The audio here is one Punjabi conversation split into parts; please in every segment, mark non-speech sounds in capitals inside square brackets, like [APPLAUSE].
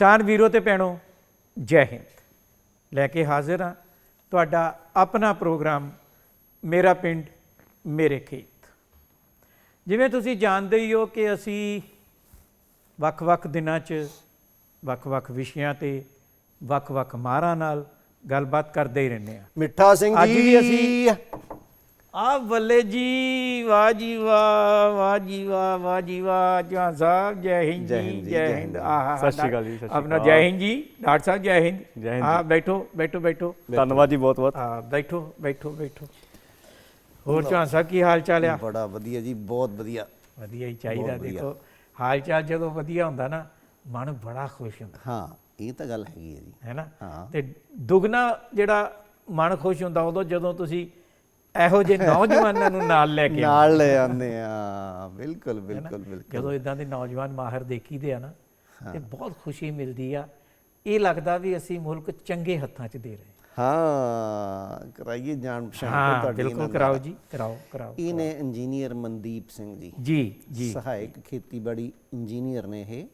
ਕਿਸਾਨ ਵੀਰੋ ਤੇ ਭੈਣੋ ਜੈ ਹਿੰਦ। ਲੈ ਕੇ ਹਾਜ਼ਰ ਹਾਂ ਤੁਹਾਡਾ ਆਪਣਾ ਪ੍ਰੋਗਰਾਮ ਮੇਰਾ ਪਿੰਡ ਮੇਰੇ ਖੇਤ। ਜਿਵੇਂ ਤੁਸੀਂ ਜਾਣਦੇ ਹੀ ਹੋ ਕਿ ਅਸੀਂ ਵੱਖ-ਵੱਖ ਦਿਨਾਂ 'ਚ ਵੱਖ-ਵੱਖ ਵਿਸ਼ਿਆਂ ਤੇ ਵੱਖ-ਵੱਖ ਮਾਹਰਾਂ ਨਾਲ ਗੱਲਬਾਤ ਕਰਦੇ ਹੀ ਰਹਿੰਦੇ ਹਾਂ। ਮਿੱਠਾ ਸਿੰਘ ਅੱਜ ਜੀ। ਵੀ ਅਸੀਂ ਆ ਬੱਲੇ ਜੀ ਵਾਹ ਜੀ ਵਾਹ ਵਾਹ ਜੀ ਵਾਹ ਵਾਹ ਜੀ ਵਾਹ। ਜਹਾਂ ਸਾਹਿਬ ਜੈ ਹਿੰਦ ਜੈ ਜੀ ਹਿੰਦ। ਆਹ ਸਤਿ ਸ਼੍ਰੀ ਅਕਾਲ ਜੀ, ਸਤਿ ਸ਼੍ਰੀ ਆਪਣਾ। ਜੈ ਹਿੰਦ ਜੀ ਡਾਕਟਰ ਸਾਹਿਬ ਜੈ ਹਿੰਦ। ਜੈ ਹਿੰਦ। ਆ ਬੈਠੋ ਬੈਠੋ ਬੈਠੋ। ਧੰਨਵਾਦ ਜੀ ਬਹੁਤ ਬਹੁਤ। ਆ ਬੈਠੋ ਬੈਠੋ ਬੈਠੋ। ਹੋਰ ਜਹਾਂ ਸਾਹਿਬ ਕੀ ਹਾਲ ਚਾਲ ਆ? ਬੜਾ ਵਧੀਆ ਜੀ ਬਹੁਤ ਵਧੀਆ। ਵਧੀਆ ਹੀ ਚਾਹੀਦਾ। ਦੇਖੋ। ਹਾਲ ਚਾਲ ਜਦੋਂ ਵਧੀਆ ਹੁੰਦਾ ਨਾ ਮਨ ਬੜਾ ਖੁਸ਼ ਹੁੰਦਾ। ਹਾਂ ਇਹ ਤਾਂ ਗੱਲ ਹੈਗੀ ਹੈ ਜੀ। ਹੈ ਨਾ ਹਾਂ। ਤੇ ਦੁਗਣਾ ਜਿਹੜਾ ਮਨ ਖੁਸ਼ ਹੁੰਦਾ ਉਦੋਂ ਜਦੋਂ ਤੁਸੀਂ ਇਹੋ ਜਿਹੇ ਨੌਜਵਾਨਾਂ ਨੂੰ ਨਾਲ ਲੈ ਕੇ ਨਾਲ ਲੈ ਆਉਂਦੇ ਆ। ਬਿਲਕੁਲ ਬਿਲਕੁਲ ਬਿਲਕੁਲ। ਜਦੋਂ ਇਦਾਂ ਦੇ ਨੌਜਵਾਨ ਮਾਹਰ ਦੇਖੀਦੇ ਆ ਨਾ ਤੇ ਬਹੁਤ ਖੁਸ਼ੀ ਮਿਲਦੀ ਆ। ਇਹ ਲੱਗਦਾ ਵੀ ਅਸੀਂ ਮੁਲਕ ਚੰਗੇ ਹੱਥਾਂ 'ਚ ਦੇ ਰਹੇ। ਹਾਂ ਕਰਾਈਏ ਜਾਣ ਪਛਾਣ ਤੁਹਾਡੀ ਬਿਲਕੁਲ। ਕਰਾਓ ਜੀ ਕਰਾਓ ਕਰਾਓ ਇਹ ਨੇ ਇੰਜੀਨੀਅਰ ਮਨਦੀਪ ਸਿੰਘ ਜੀ ਜੀ ਜੀ। ਸਹਾਇਕ ਖੇਤੀਬਾੜੀ ਇੰਜੀਨੀਅਰ ਨੇ ਇਹ।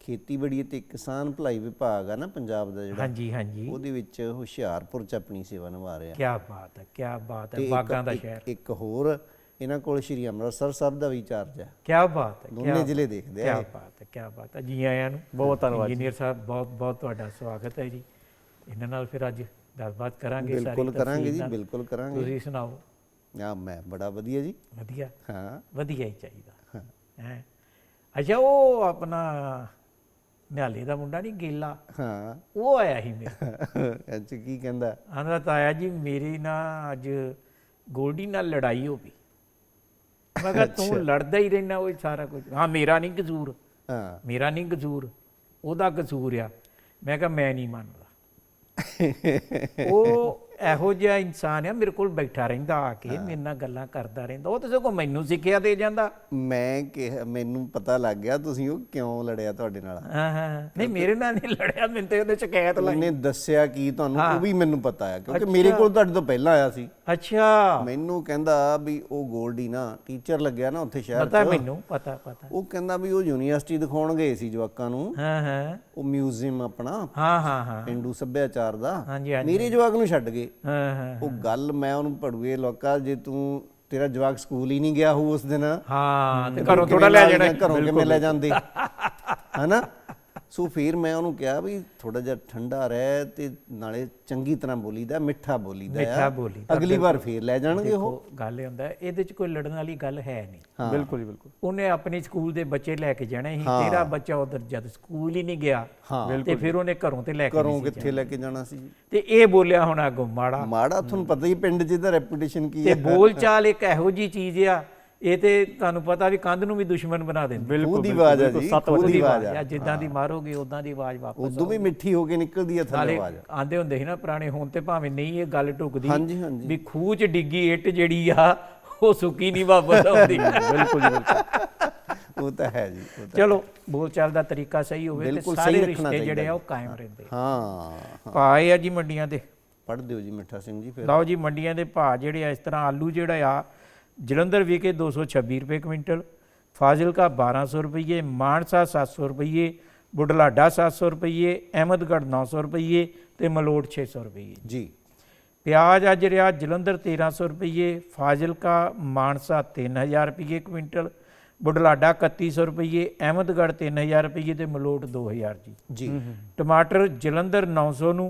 ਖੇਤੀਬਾੜੀ ਤੇ ਕਿਸਾਨ ਭਲਾਈ ਵਿਭਾਗ ਆ ਨਾ ਪੰਜਾਬ ਦਾ ਜਿਹੜਾ ਹਾਂਜੀ ਹਾਂਜੀ। ਉਹਦੇ ਵਿੱਚ ਹੁਸ਼ਿਆਰਪੁਰ ਚ ਆਪਣੀ ਸੇਵਾ ਨਿਭਾ ਰਿਹਾ। ਕੀ ਬਾਤ ਹੈ ਕੀ ਬਾਤ ਹੈ ਬਾਗਾਂ ਦਾ ਸ਼ਹਿਰ। ਇੱਕ ਹੋਰ ਇਹਨਾਂ ਕੋਲ ਸ਼੍ਰੀ ਅੰਮ੍ਰਿਤਸਰ ਸਾਹਿਬ ਦਾ ਵੀ ਚਾਰਜ ਹੈ। ਕੀ ਬਾਤ ਹੈ ਦੋਨੇ ਜ਼ਿਲ੍ਹੇ ਦੇਖਦੇ ਆ ਕੀ ਬਾਤ ਹੈ ਕੀ ਬਾਤ ਹੈ। ਜੀ ਆਇਆਂ ਨੂੰ। ਬਹੁਤ ਧੰਨਵਾਦ। ਇੰਜੀਨੀਅਰ ਸਾਹਿਬ ਬਹੁਤ ਬਹੁਤ ਤੁਹਾਡਾ ਸਵਾਗਤ ਹੈ ਜੀ। ਇਹਨਾਂ ਨਾਲ ਫਿਰ ਅੱਜ ਗੱਲਬਾਤ ਕਰਾਂਗੇ ਸਾਰੀ ਬਿਲਕੁਲ ਕਰਾਂਗੇ ਜੀ। ਬਿਲਕੁਲ ਕਰਾਂਗੇ। ਤੁਸੀਂ ਸੁਣਾਓ। ਆ ਮੈਂ ਬੜਾ ਵਧੀਆ ਜੀ। ਵਧੀਆ। ਹਾਂ। ਵਧੀਆ ਹੀ ਚਾਹੀਦਾ। ਹੈ। ਅੱਛਾ ਉਹ ਆਪਣਾ ਨਿਹਾਲੇ ਦਾ ਮੁੰਡਾ ਨਹੀਂ ਗੇਲਾ। ਹਾਂ। ਉਹ ਆਇਆ ਸੀ ਮੇਰੇ। [LAUGHS] ਅੱਜ ਕੀ ਕਹਿੰਦਾ? ਆਂਦਾ ਤਾਇਆ ਜੀ ਮੇਰੀ ਨਾ ਅੱਜ ਗੋਲਡੀ ਨਾਲ ਲੜਾਈ ਹੋ ਗਈ। ਮੈਂ ਕਿਹਾ ਤੂੰ ਲੜਦਾ ਹੀ ਰਹਿਣਾ ਉਹ ਸਾਰਾ ਕੁਝ। ਹਾਂ ਮੇਰਾ ਨਹੀਂ ਕਸੂਰ। ਹਾਂ। ਮੇਰਾ ਨਹੀਂ ਕਸੂਰ। ਉਹਦਾ ਕਸੂਰ ਆ। ਮੈਂ ਕਿਹਾ ਮੈਂ ਨਹੀਂ ਮੰਨਦਾ। [LAUGHS] ਉਹ ਇਹੋ ਜਿਹਾ ਇਨਸਾਨ ਆ ਮੇਰੇ ਕੋਲ ਬੈਠਾ ਰਹਿੰਦਾ ਆ ਕੇ ਮੇਰੇ ਨਾਲ ਗੱਲਾਂ ਕਰਦਾ ਰਹਿੰਦਾ। ਉਹ ਤਾਂ ਸਗੋਂ ਮੈਨੂੰ ਸਿੱਖਿਆ ਦੇ ਜਾਂਦਾ। ਮੈਂ ਕਿਹਾ ਮੈਨੂੰ ਪਤਾ ਲੱਗ ਗਿਆ ਤੁਸੀਂ ਉਹ ਕਿਉਂ ਲੜਿਆ ਤੁਹਾਡੇ ਨਾਲ। ਹਾਂ ਹਾਂ ਨਹੀਂ ਮੇਰੇ ਨਾਲ ਨਹੀਂ ਲੜਿਆ ਮੈਨੂੰ ਤੇ ਉਹਨੇ ਸ਼ਿਕਾਇਤ ਲਾਈ। ਉਹਨੇ ਦੱਸਿਆ ਕੀ ਤੁਹਾਨੂੰ ਉਹ ਵੀ ਮੈਨੂੰ ਪਤਾ ਹੈ ਕਿਉਂਕਿ ਮੇਰੇ ਕੋਲ ਤੁਹਾਡੇ ਤੋਂ ਪਹਿਲਾਂ ਆਇਆ ਸੀ। ਅੱਛਾ। ਮੈਨੂੰ ਕਹਿੰਦਾ ਵੀ ਉਹ ਗੋਲਡੀ ਨਾ ਟੀਚਰ ਲੱਗਿਆ ਨਾ ਉੱਥੇ ਸ਼ਹਿਰ ਪਤਾ ਮੈਨੂੰ ਪਤਾ ਪਤਾ। ਉਹ ਕਹਿੰਦਾ ਵੀ ਉਹ ਯੂਨੀਵਰਸਿਟੀ ਦਿਖਾਉਣ ਗਏ ਸੀ ਜਵਾਕਾਂ ਨੂੰ। ਹਾਂ ਹਾਂ। ਉਹ ਮਿਊਜ਼ੀਅਮ ਆਪਣਾ ਹਾਂ ਹਾਂ ਹਾਂ। ਪਿੰਡੂ ਸੱਭਿਆਚਾਰ ਦਾ। ਹਾਂਜੀ ਹਾਂਜੀ। ਮੇਰੇ ਜਵਾਕ ਨੂੰ ਛੱਡ ਗਏ। ਹਾਂ ਹਾਂ ਉਹ ਗੱਲ ਮੈਂ ਉਹਨੂੰ ਪੜੂਏ ਲੋਕਾ ਜੇ ਤੂੰ ਤੇਰਾ ਜਵਾਕ ਸਕੂਲ ਹੀ ਨਹੀਂ ਗਿਆ ਹੋ ਉਸ ਦਿਨ। ਹਾਂ ਤੇ ਘਰੋਂ ਥੋੜਾ ਲੈ ਜਾਣਾ ਘਰੋਂ ਕਿਵੇਂ ਲੈ ਜਾਂਦੇ? ਹਨਾ? ਸੋ ਫਿਰ ਮੈਂ ਉਹਨੂੰ ਕਿਹਾ ਵੀ ਥੋੜਾ ਜਿਹਾ ਠੰਡਾ ਰਹਿ ਤੇ ਨਾਲੇ ਚੰਗੀ ਤਰ੍ਹਾਂ ਬੋਲੀਦਾ ਮਿੱਠਾ ਬੋਲੀਦਾ ਮਿੱਠਾ ਆ। ਬੋਲੀਦਾ, ਅਗਲੀ ਵਾਰ ਫੇਰ ਲੈ ਜਾਣਗੇ ਉਹ। ਗੱਲ ਇਹ ਹੁੰਦਾ ਇਹਦੇ ਚ ਕੋਈ ਲੜਨ ਵਾਲੀ ਗੱਲ ਹੈ ਨਹੀਂ। ਬਿਲਕੁਲ ਜੀ ਬਿਲਕੁਲ। ਉਹਨੇ ਆਪਣੇ ਸਕੂਲ ਦੇ ਬੱਚੇ ਲੈ ਕੇ ਜਾਣੇ ਸੀ। ਤੇਰਾ ਬੱਚਾ ਉਧਰ ਜਦ ਸਕੂਲ ਹੀ ਨਹੀਂ ਗਿਆ ਹਾਂ। ਤੇ ਫਿਰ ਉਹਨੇ ਘਰੋਂ ਤੇ ਲੈ ਕੇ ਘਰੋਂ ਕਿੱਥੇ ਲੈ ਕੇ ਜਾਣਾ ਸੀ? ਤੇ ਇਹ ਬੋਲਿਆ ਹੁਣ ਅੱਗੋਂ ਮਾੜਾ। ਮਾੜਾ ਤੁਹਾਨੂੰ ਪਤਾ ਹੀ ਪਿੰਡ 'ਚ ਦਾ ਰੈਪੂਟੇਸ਼ਨ ਕੀ ਤੇ ਹੈ। ਬੋਲ ਚਾਲ ਇੱਕ ਇਹੋ ਜੀ ਚੀਜ਼ ਆ ਇਹ ਤੇ ਤੁਹਾਨੂੰ ਪਤਾ ਵੀ ਕੰਧ ਨੂੰ ਵੀ ਦੁਸ਼ਮਣ ਬਣਾ ਦਿੰਦੀ। ਖੂਹ ਬਿਲਕੁਲ ਦੀ ਆਵਾਜ਼ ਆ ਬਿਲਕੁਲ, ਜੀ ਖੂਹ ਦੀ ਆਵਾਜ਼ ਆ। ਜਾਂ ਜਿੱਦਾਂ ਦੀ ਮਾਰੋਗੇ ਉਦਾਂ ਦੀ ਆਵਾਜ਼ ਵਾਪਸ ਉਦੋਂ ਵੀ ਮਿੱਠੀ ਹੋ ਕੇ ਨਿਕਲਦੀ ਹੈ ਥੱਲੇ ਆਵਾਜ਼। ਆਂਦੇ ਹੁੰਦੇ ਸੀ ਨਾ ਪੁਰਾਣੇ ਹੁਣ ਤੇ ਭਾਵੇਂ ਨਹੀਂ ਇਹ ਗੱਲ ਢੁਕਦੀ ਹਾਂਜੀ ਹਾਂਜੀ। ਵੀ ਖੂਹ ਚ ਡਿੱਗੀ ਇੱਟ ਜਿਹੜੀ ਆ ਉਹ ਸੁੱਕੀ ਨਹੀਂ ਵਾਪਸ ਆਉਂਦੀ। ਬਿਲਕੁਲ ਜੀ ਬਿਲਕੁਲ। ਉਹ ਤਾਂ ਹੈ ਜੀ ਚਲੋ ਬੋਲ ਚਾਲ ਦਾ ਤਰੀਕਾ ਸਹੀ ਹੋਵੇ ਤੇ ਸਾਰੇ ਰਿਸ਼ਤੇ ਜਿਹੜੇ ਆ ਉਹ ਕਾਇਮ ਰਹਿੰਦੇ ਹਾਂ। ਭਾਅ ਆ ਜੀ ਮੰਡੀਆਂ ਦੇ। ਪੜ੍ਹ ਦਿਓ ਜੀ ਮਿੱਠਾ ਸਿੰਘ ਜੀ ਫਿਰ। ਲਓ ਜੀ ਮੰਡੀਆਂ ਦੇ ਭਾਅ ਜਿਹੜੇ ਆ ਇਸ ਤਰ੍ਹਾਂ ਆਲੂ ਜਿਹੜਾ ਆ ਜਲੰਧਰ ਵਿਕੇ 226 ਰੁਪਏ ਕੁਇੰਟਲ ਫਾਜ਼ਿਲਕਾ 1200 ਰੁਪਏ ਮਾਨਸਾ 700 ਰੁਪਏ ਬੁਢਲਾਡਾ 700 ਰੁਪਏ ਅਹਿਮਦਗੜ੍ਹ 900 ਰੁਪਏ ਤੇ ਮਲੋਟ 600 ਰੁਪਏ ਜੀ। ਪਿਆਜ਼ ਅੱਜ ਰਿਹਾ ਜਲੰਧਰ 1300 ਰੁਪਏ ਫਾਜ਼ਿਲਕਾ ਮਾਨਸਾ 3000 ਰੁਪਏ ਕੁਇੰਟਲ ਬੁਢਲਾਡਾ 3100 ਰੁਪਏ ਅਹਿਮਦਗੜ੍ਹ 3000 ਰੁਪਏ ਤੇ ਮਲੋਟ 2000 ਜੀ। ਜੀ। ਟਮਾਟਰ ਜਲੰਧਰ 900 ਨੂੰ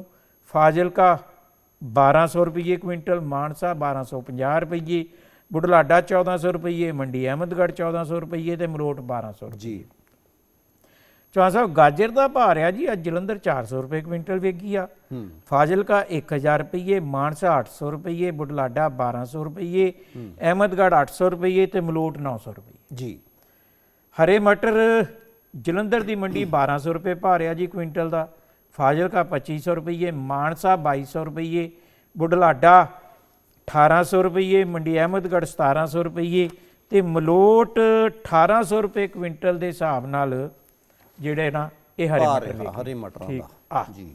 ਫਾਜ਼ਿਲਕਾ 1200 ਰੁਪਏ ਕੁਇੰਟਲ ਮਾਨਸਾ 1250 ਰੁਪਏ ਬੁਢਲਾਡਾ 1400 ਰੁਪਏ ਮੰਡੀ ਅਹਿਮਦਗੜ੍ਹ 1400 ਰੁਪਏ ਤੇ ਮਲੋਟ 1200 ਰੁਪਏ ਜੀ। ਚੌਹਾਨ ਸਾਹਿਬ ਗਾਜਰ ਦਾ ਭਾਅ ਰਿਹਾ ਜੀ ਅੱਜ ਜਲੰਧਰ 400 ਰੁਪਏ ਕੁਇੰਟਲ ਵੇਗੀ ਆ। ਫਾਜ਼ਿਲਕਾ 1000 ਰੁਪਏ ਮਾਨਸਾ 800 ਰੁਪਏ ਬੁਢਲਾਡਾ 1200 ਰੁਪਏ ਅਹਿਮਦਗੜ੍ਹ 800 ਰੁਪਏ ਤੇ ਮਲੋਟ 900 ਰੁਪਏ ਜੀ। ਹਰੇ ਮਟਰ ਜਲੰਧਰ ਦੀ ਮੰਡੀ 1200 ਰੁਪਏ ਭਾਅ ਰਿਹਾ ਜੀ ਕੁਇੰਟਲ ਦਾ ਫਾਜ਼ਿਲਕਾ 2500 ਰੁਪਏ ਮਾਨਸਾ 2200 ਰੁਪਏ ਬੁਢਲਾਡਾ 1800 ਰੁਪਏ ਮੰਡੀ ਅਹਿਮਦਗੜ੍ਹ 1700 ਰੁਪਏ ਤੇ ਮਲੋਟ 1800 ਰੁਪਏ ਕੁਇੰਟਲ ਦੇ ਹਿਸਾਬ ਨਾਲ ਜਿਹੜੇ ਨਾ ਇਹ ਹਰੇ ਮਟਰ ਰਿਹਾ ਹਰੇ ਮਟਰਾਂ ਦਾ। ਆ। ਜੀ।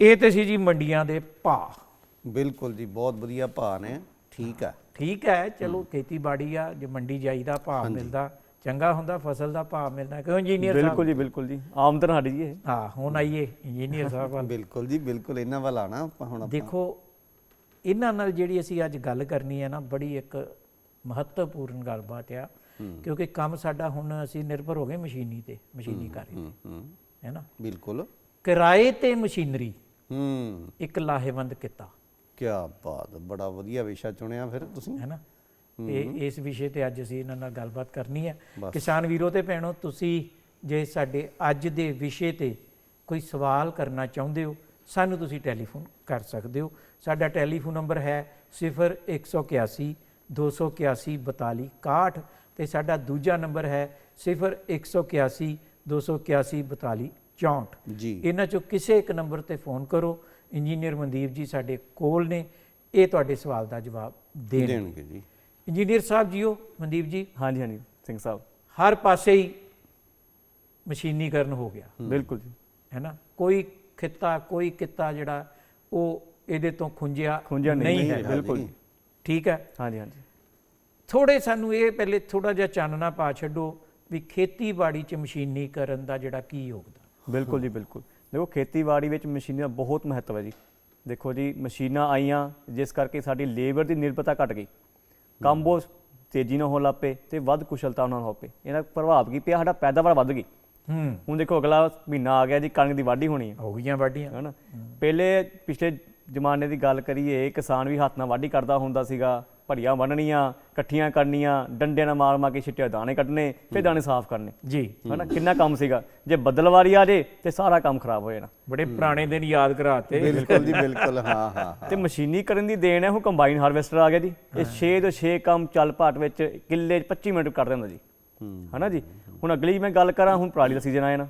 ਇਹ ਤੇ ਸੀ ਜੀ ਮੰਡੀਆਂ ਦੇ ਭਾਅ। ਬਿਲਕੁਲ ਜੀ ਬਹੁਤ ਵਧੀਆ ਭਾਅ ਨੇ। ਠੀਕ ਹੈ। ਠੀਕ ਹੈ ਚਲੋ ਖੇਤੀਬਾੜੀ ਆ ਜੇ ਮੰਡੀ ਜਾਈਦਾ ਭਾਅ ਮਿਲਦਾ ਚੰਗਾ ਹੁੰਦਾ ਫਸਲ ਦਾ ਭਾਅ ਮਿਲਣਾ ਕਿਉਂ ਇੰਜੀਨੀਅਰ ਸਾਹਿਬ? ਬਿਲਕੁਲ ਜੀ ਬਿਲਕੁਲ ਜੀ। ਆਮਦਨ ਸਾਡੀ ਜੀ ਇਹ। ਹਾਂ ਹੁਣ ਆਈਏ ਇੰਜੀਨੀਅਰ ਸਾਹਿਬ ਬਿਲਕੁਲ ਜੀ ਬਿਲਕੁਲ ਇਹਨਾਂ ਵੱਲ ਆਣਾ ਆਪਾਂ ਹੁਣ ਆਪਾਂ। ਦੇਖੋ ਇਹਨਾਂ ਨਾਲ ਜਿਹੜੀ ਅਸੀਂ ਅੱਜ ਗੱਲ ਕਰਨੀ ਹੈ ਨਾ ਬੜੀ ਇੱਕ ਮਹੱਤਵਪੂਰਨ ਗੱਲਬਾਤ ਆ ਕਿਉਂਕਿ ਕੰਮ ਸਾਡਾ ਹੁਣ ਅਸੀਂ ਨਿਰਭਰ ਹੋ ਗਏ ਮਸ਼ੀਨੀ ਤੇ ਮਸ਼ੀਨੀ ਕਾਰੀ ਹੂੰ। ਨਾ? ਬਿਲਕੁਲ। ਕਿਰਾਏ ਤੇ ਮਸ਼ੀਨਰੀ ਹੂੰ। ਇੱਕ ਲਾਹੇਵੰਦ ਕੀਤਾ। ਕੀ ਬਾਤ ਬੜਾ ਵਧੀਆ ਵਿਸ਼ਾ ਚੁਣਿਆ ਫਿਰ ਤੁਸੀਂ। ਹੈ ਨਾ? ਤੇ ਇਸ ਵਿਸ਼ੇ ਤੇ ਅੱਜ ਅਸੀਂ ਇਹਨਾਂ ਨਾਲ ਗੱਲਬਾਤ ਕਰਨੀ ਹੈ। ਕਿਸਾਨ ਵੀਰੋ ਤੇ ਭੈਣੋ ਤੁਸੀਂ ਜੇ ਸਾਡੇ ਅੱਜ ਦੇ ਵਿਸ਼ੇ ਤੇ ਕੋਈ ਸਵਾਲ ਕਰਨਾ ਚਾਹੁੰਦੇ ਹੋ ਸਾਨੂੰ ਤੁਸੀਂ ਟੈਲੀਫੋਨ ਕਰ ਸਕਦੇ ਹੋ। ਸਾਡਾ ਟੈਲੀਫੋਨ ਨੰਬਰ ਹੈ 0181 281 42 61 ਤੇ ਸਾਡਾ ਦੂਜਾ ਨੰਬਰ ਹੈ 0181 281 42 64 ਜੀ। ਇਹਨਾਂ ਚੋਂ ਕਿਸੇ ਇੱਕ ਨੰਬਰ ਤੇ ਫੋਨ ਕਰੋ। ਇੰਜੀਨੀਅਰ ਮਨਦੀਪ ਜੀ ਸਾਡੇ ਕੋਲ ਨੇ। ਇਹ ਤੁਹਾਡੇ ਸਵਾਲ ਦਾ ਜਵਾਬ ਦੇਣ ਦੇਣਗੇ ਜੀ। ਇੰਜੀਨੀਅਰ ਸਾਹਿਬ ਜੀਓ ਮਨਦੀਪ ਜੀ। ਹਾਂਜੀ ਹਾਂਜੀ ਸਿੰਘ ਸਾਹਿਬ। ਹਰ ਪਾਸੇ ਹੀ ਮਸ਼ੀਨੀਕਰਨ ਹੋ ਗਿਆ। ਬਿਲਕੁਲ ਜੀ। ਹੈ ਨਾ? ਕੋਈ ਖਿੱਤਾ ਕੋਈ ਕਿੱਤਾ ਜਿਹੜਾ ਉਹ ਇਹਦੇ ਤੋਂ ਖੁੰਝਿਆ ਖੁੰਝਿਆ ਨਹੀਂ ਹੈ। ਬਿਲਕੁਲ। ਠੀਕ ਹੈ? ਹਾਂਜੀ ਹਾਂਜੀ। ਥੋੜੇ ਸਾਨੂੰ ਇਹ ਪਹਿਲੇ ਥੋੜਾ ਜਿਹਾ ਚਾਨਣਾ ਪਾ ਛੱਡੋ ਵੀ ਖੇਤੀਬਾੜੀ 'ਚ ਮਸ਼ੀਨੀਕਰਨ ਦਾ ਜਿਹੜਾ ਕੀ ਯੋਗਦਾਨ? ਬਿਲਕੁਲ ਜੀ ਬਿਲਕੁਲ। ਦੇਖੋ ਖੇਤੀਬਾੜੀ ਵਿੱਚ ਮਸ਼ੀਨਾਂ ਦਾ ਬਹੁਤ ਮਹੱਤਵ ਹੈ ਜੀ। ਦੇਖੋ ਜੀ ਮਸ਼ੀਨਾਂ ਆਈਆਂ ਜਿਸ ਕਰਕੇ ਸਾਡੀ ਲੇਬਰ ਦੀ ਨਿਰਭਰਤਾ ਘਟ ਗਈ। ਕੰਮ ਬਹੁਤ ਤੇਜ਼ੀ ਨਾਲ ਹੋਣ ਲੱਗ ਪਏ ਤੇ ਵੱਧ ਕੁਸ਼ਲਤਾ ਨਾਲ ਹੋ ਪਏ ਇਹਦਾ ਪ੍ਰਭਾਵ ਕੀ ਪਿਆ? ਸਾਡਾ ਪੈਦਾਵਾਰ ਵੱਧ ਗਈ। ਹੂੰ। ਹੁਣ ਦੇਖੋ ਅਗਲਾ ਮਹੀਨਾ ਆ ਗਿਆ ਜੀ ਕਣਕ ਦੀ ਵਾਢੀ ਹੋਣੀ ਹੈ ਹੋ ਗਈਆਂ ਵਾਢੀਆਂ। ਹਨਾ? ਪਹਿਲੇ ਪਿਛਲੇ ਜ਼ਮਾਨੇ ਦੀ ਗੱਲ ਕਰੀਏ ਕਿਸਾਨ ਵੀ ਹੱਥ ਨਾਲ ਵਾਢੀ ਕਰਦਾ ਹੁੰਦਾ ਸੀਗਾ। ਭੜੀਆਂ ਬੰਨਣੀਆਂ ਇਕੱਠੀਆਂ ਕਰਨੀਆਂ ਡੰਡੇ ਨਾਲ ਮਾਰ ਮਾਰ ਕੇ ਛਿੱਟੇ ਦਾਣੇ ਕੱਢਣੇ ਫਿਰ ਦਾਣੇ ਸਾਫ਼ ਕਰਨੇ। ਜੀ। ਹਨਾ? ਕਿੰਨਾ ਕੰਮ ਸੀਗਾ? ਜੇ ਬੱਦਲਵਾਰੀ ਆ ਜੇ ਤੇ ਸਾਰਾ ਕੰਮ ਖਰਾਬ ਹੋ ਜਾਣਾ। ਬੜੇ ਪੁਰਾਣੇ ਦਿਨ ਯਾਦ ਕਰਾਤੇ। ਬਿਲਕੁਲ ਜੀ ਬਿਲਕੁਲ ਹਾਂ ਹਾਂ ਤੇ ਮਸ਼ੀਨੀਕਰਨ ਦੀ ਦੇਣ ਹੈ ਹੁਣ ਕੰਬਾਈਨ ਹਾਰਵੈਸਟਰ ਆ ਗਿਆ ਜੀ। ਇਹ 6 ਤੋਂ 6 ਕੰਮ ਚੱਲ ਪਾਟ ਵਿੱਚ ਕਿੱਲੇ 'ਚ 25 ਮਿੰਟ ਕਰ ਦਿੰਦਾ ਜੀ। ਹਨਾ ਜੀ? ਹੁਣ ਅਗਲੀ ਮੈਂ ਗੱਲ ਕਰਾਂ ਹੁਣ ਪਰਾਲੀ ਦਾ ਸੀਜ਼ਨ ਆਇਆ ਨਾ।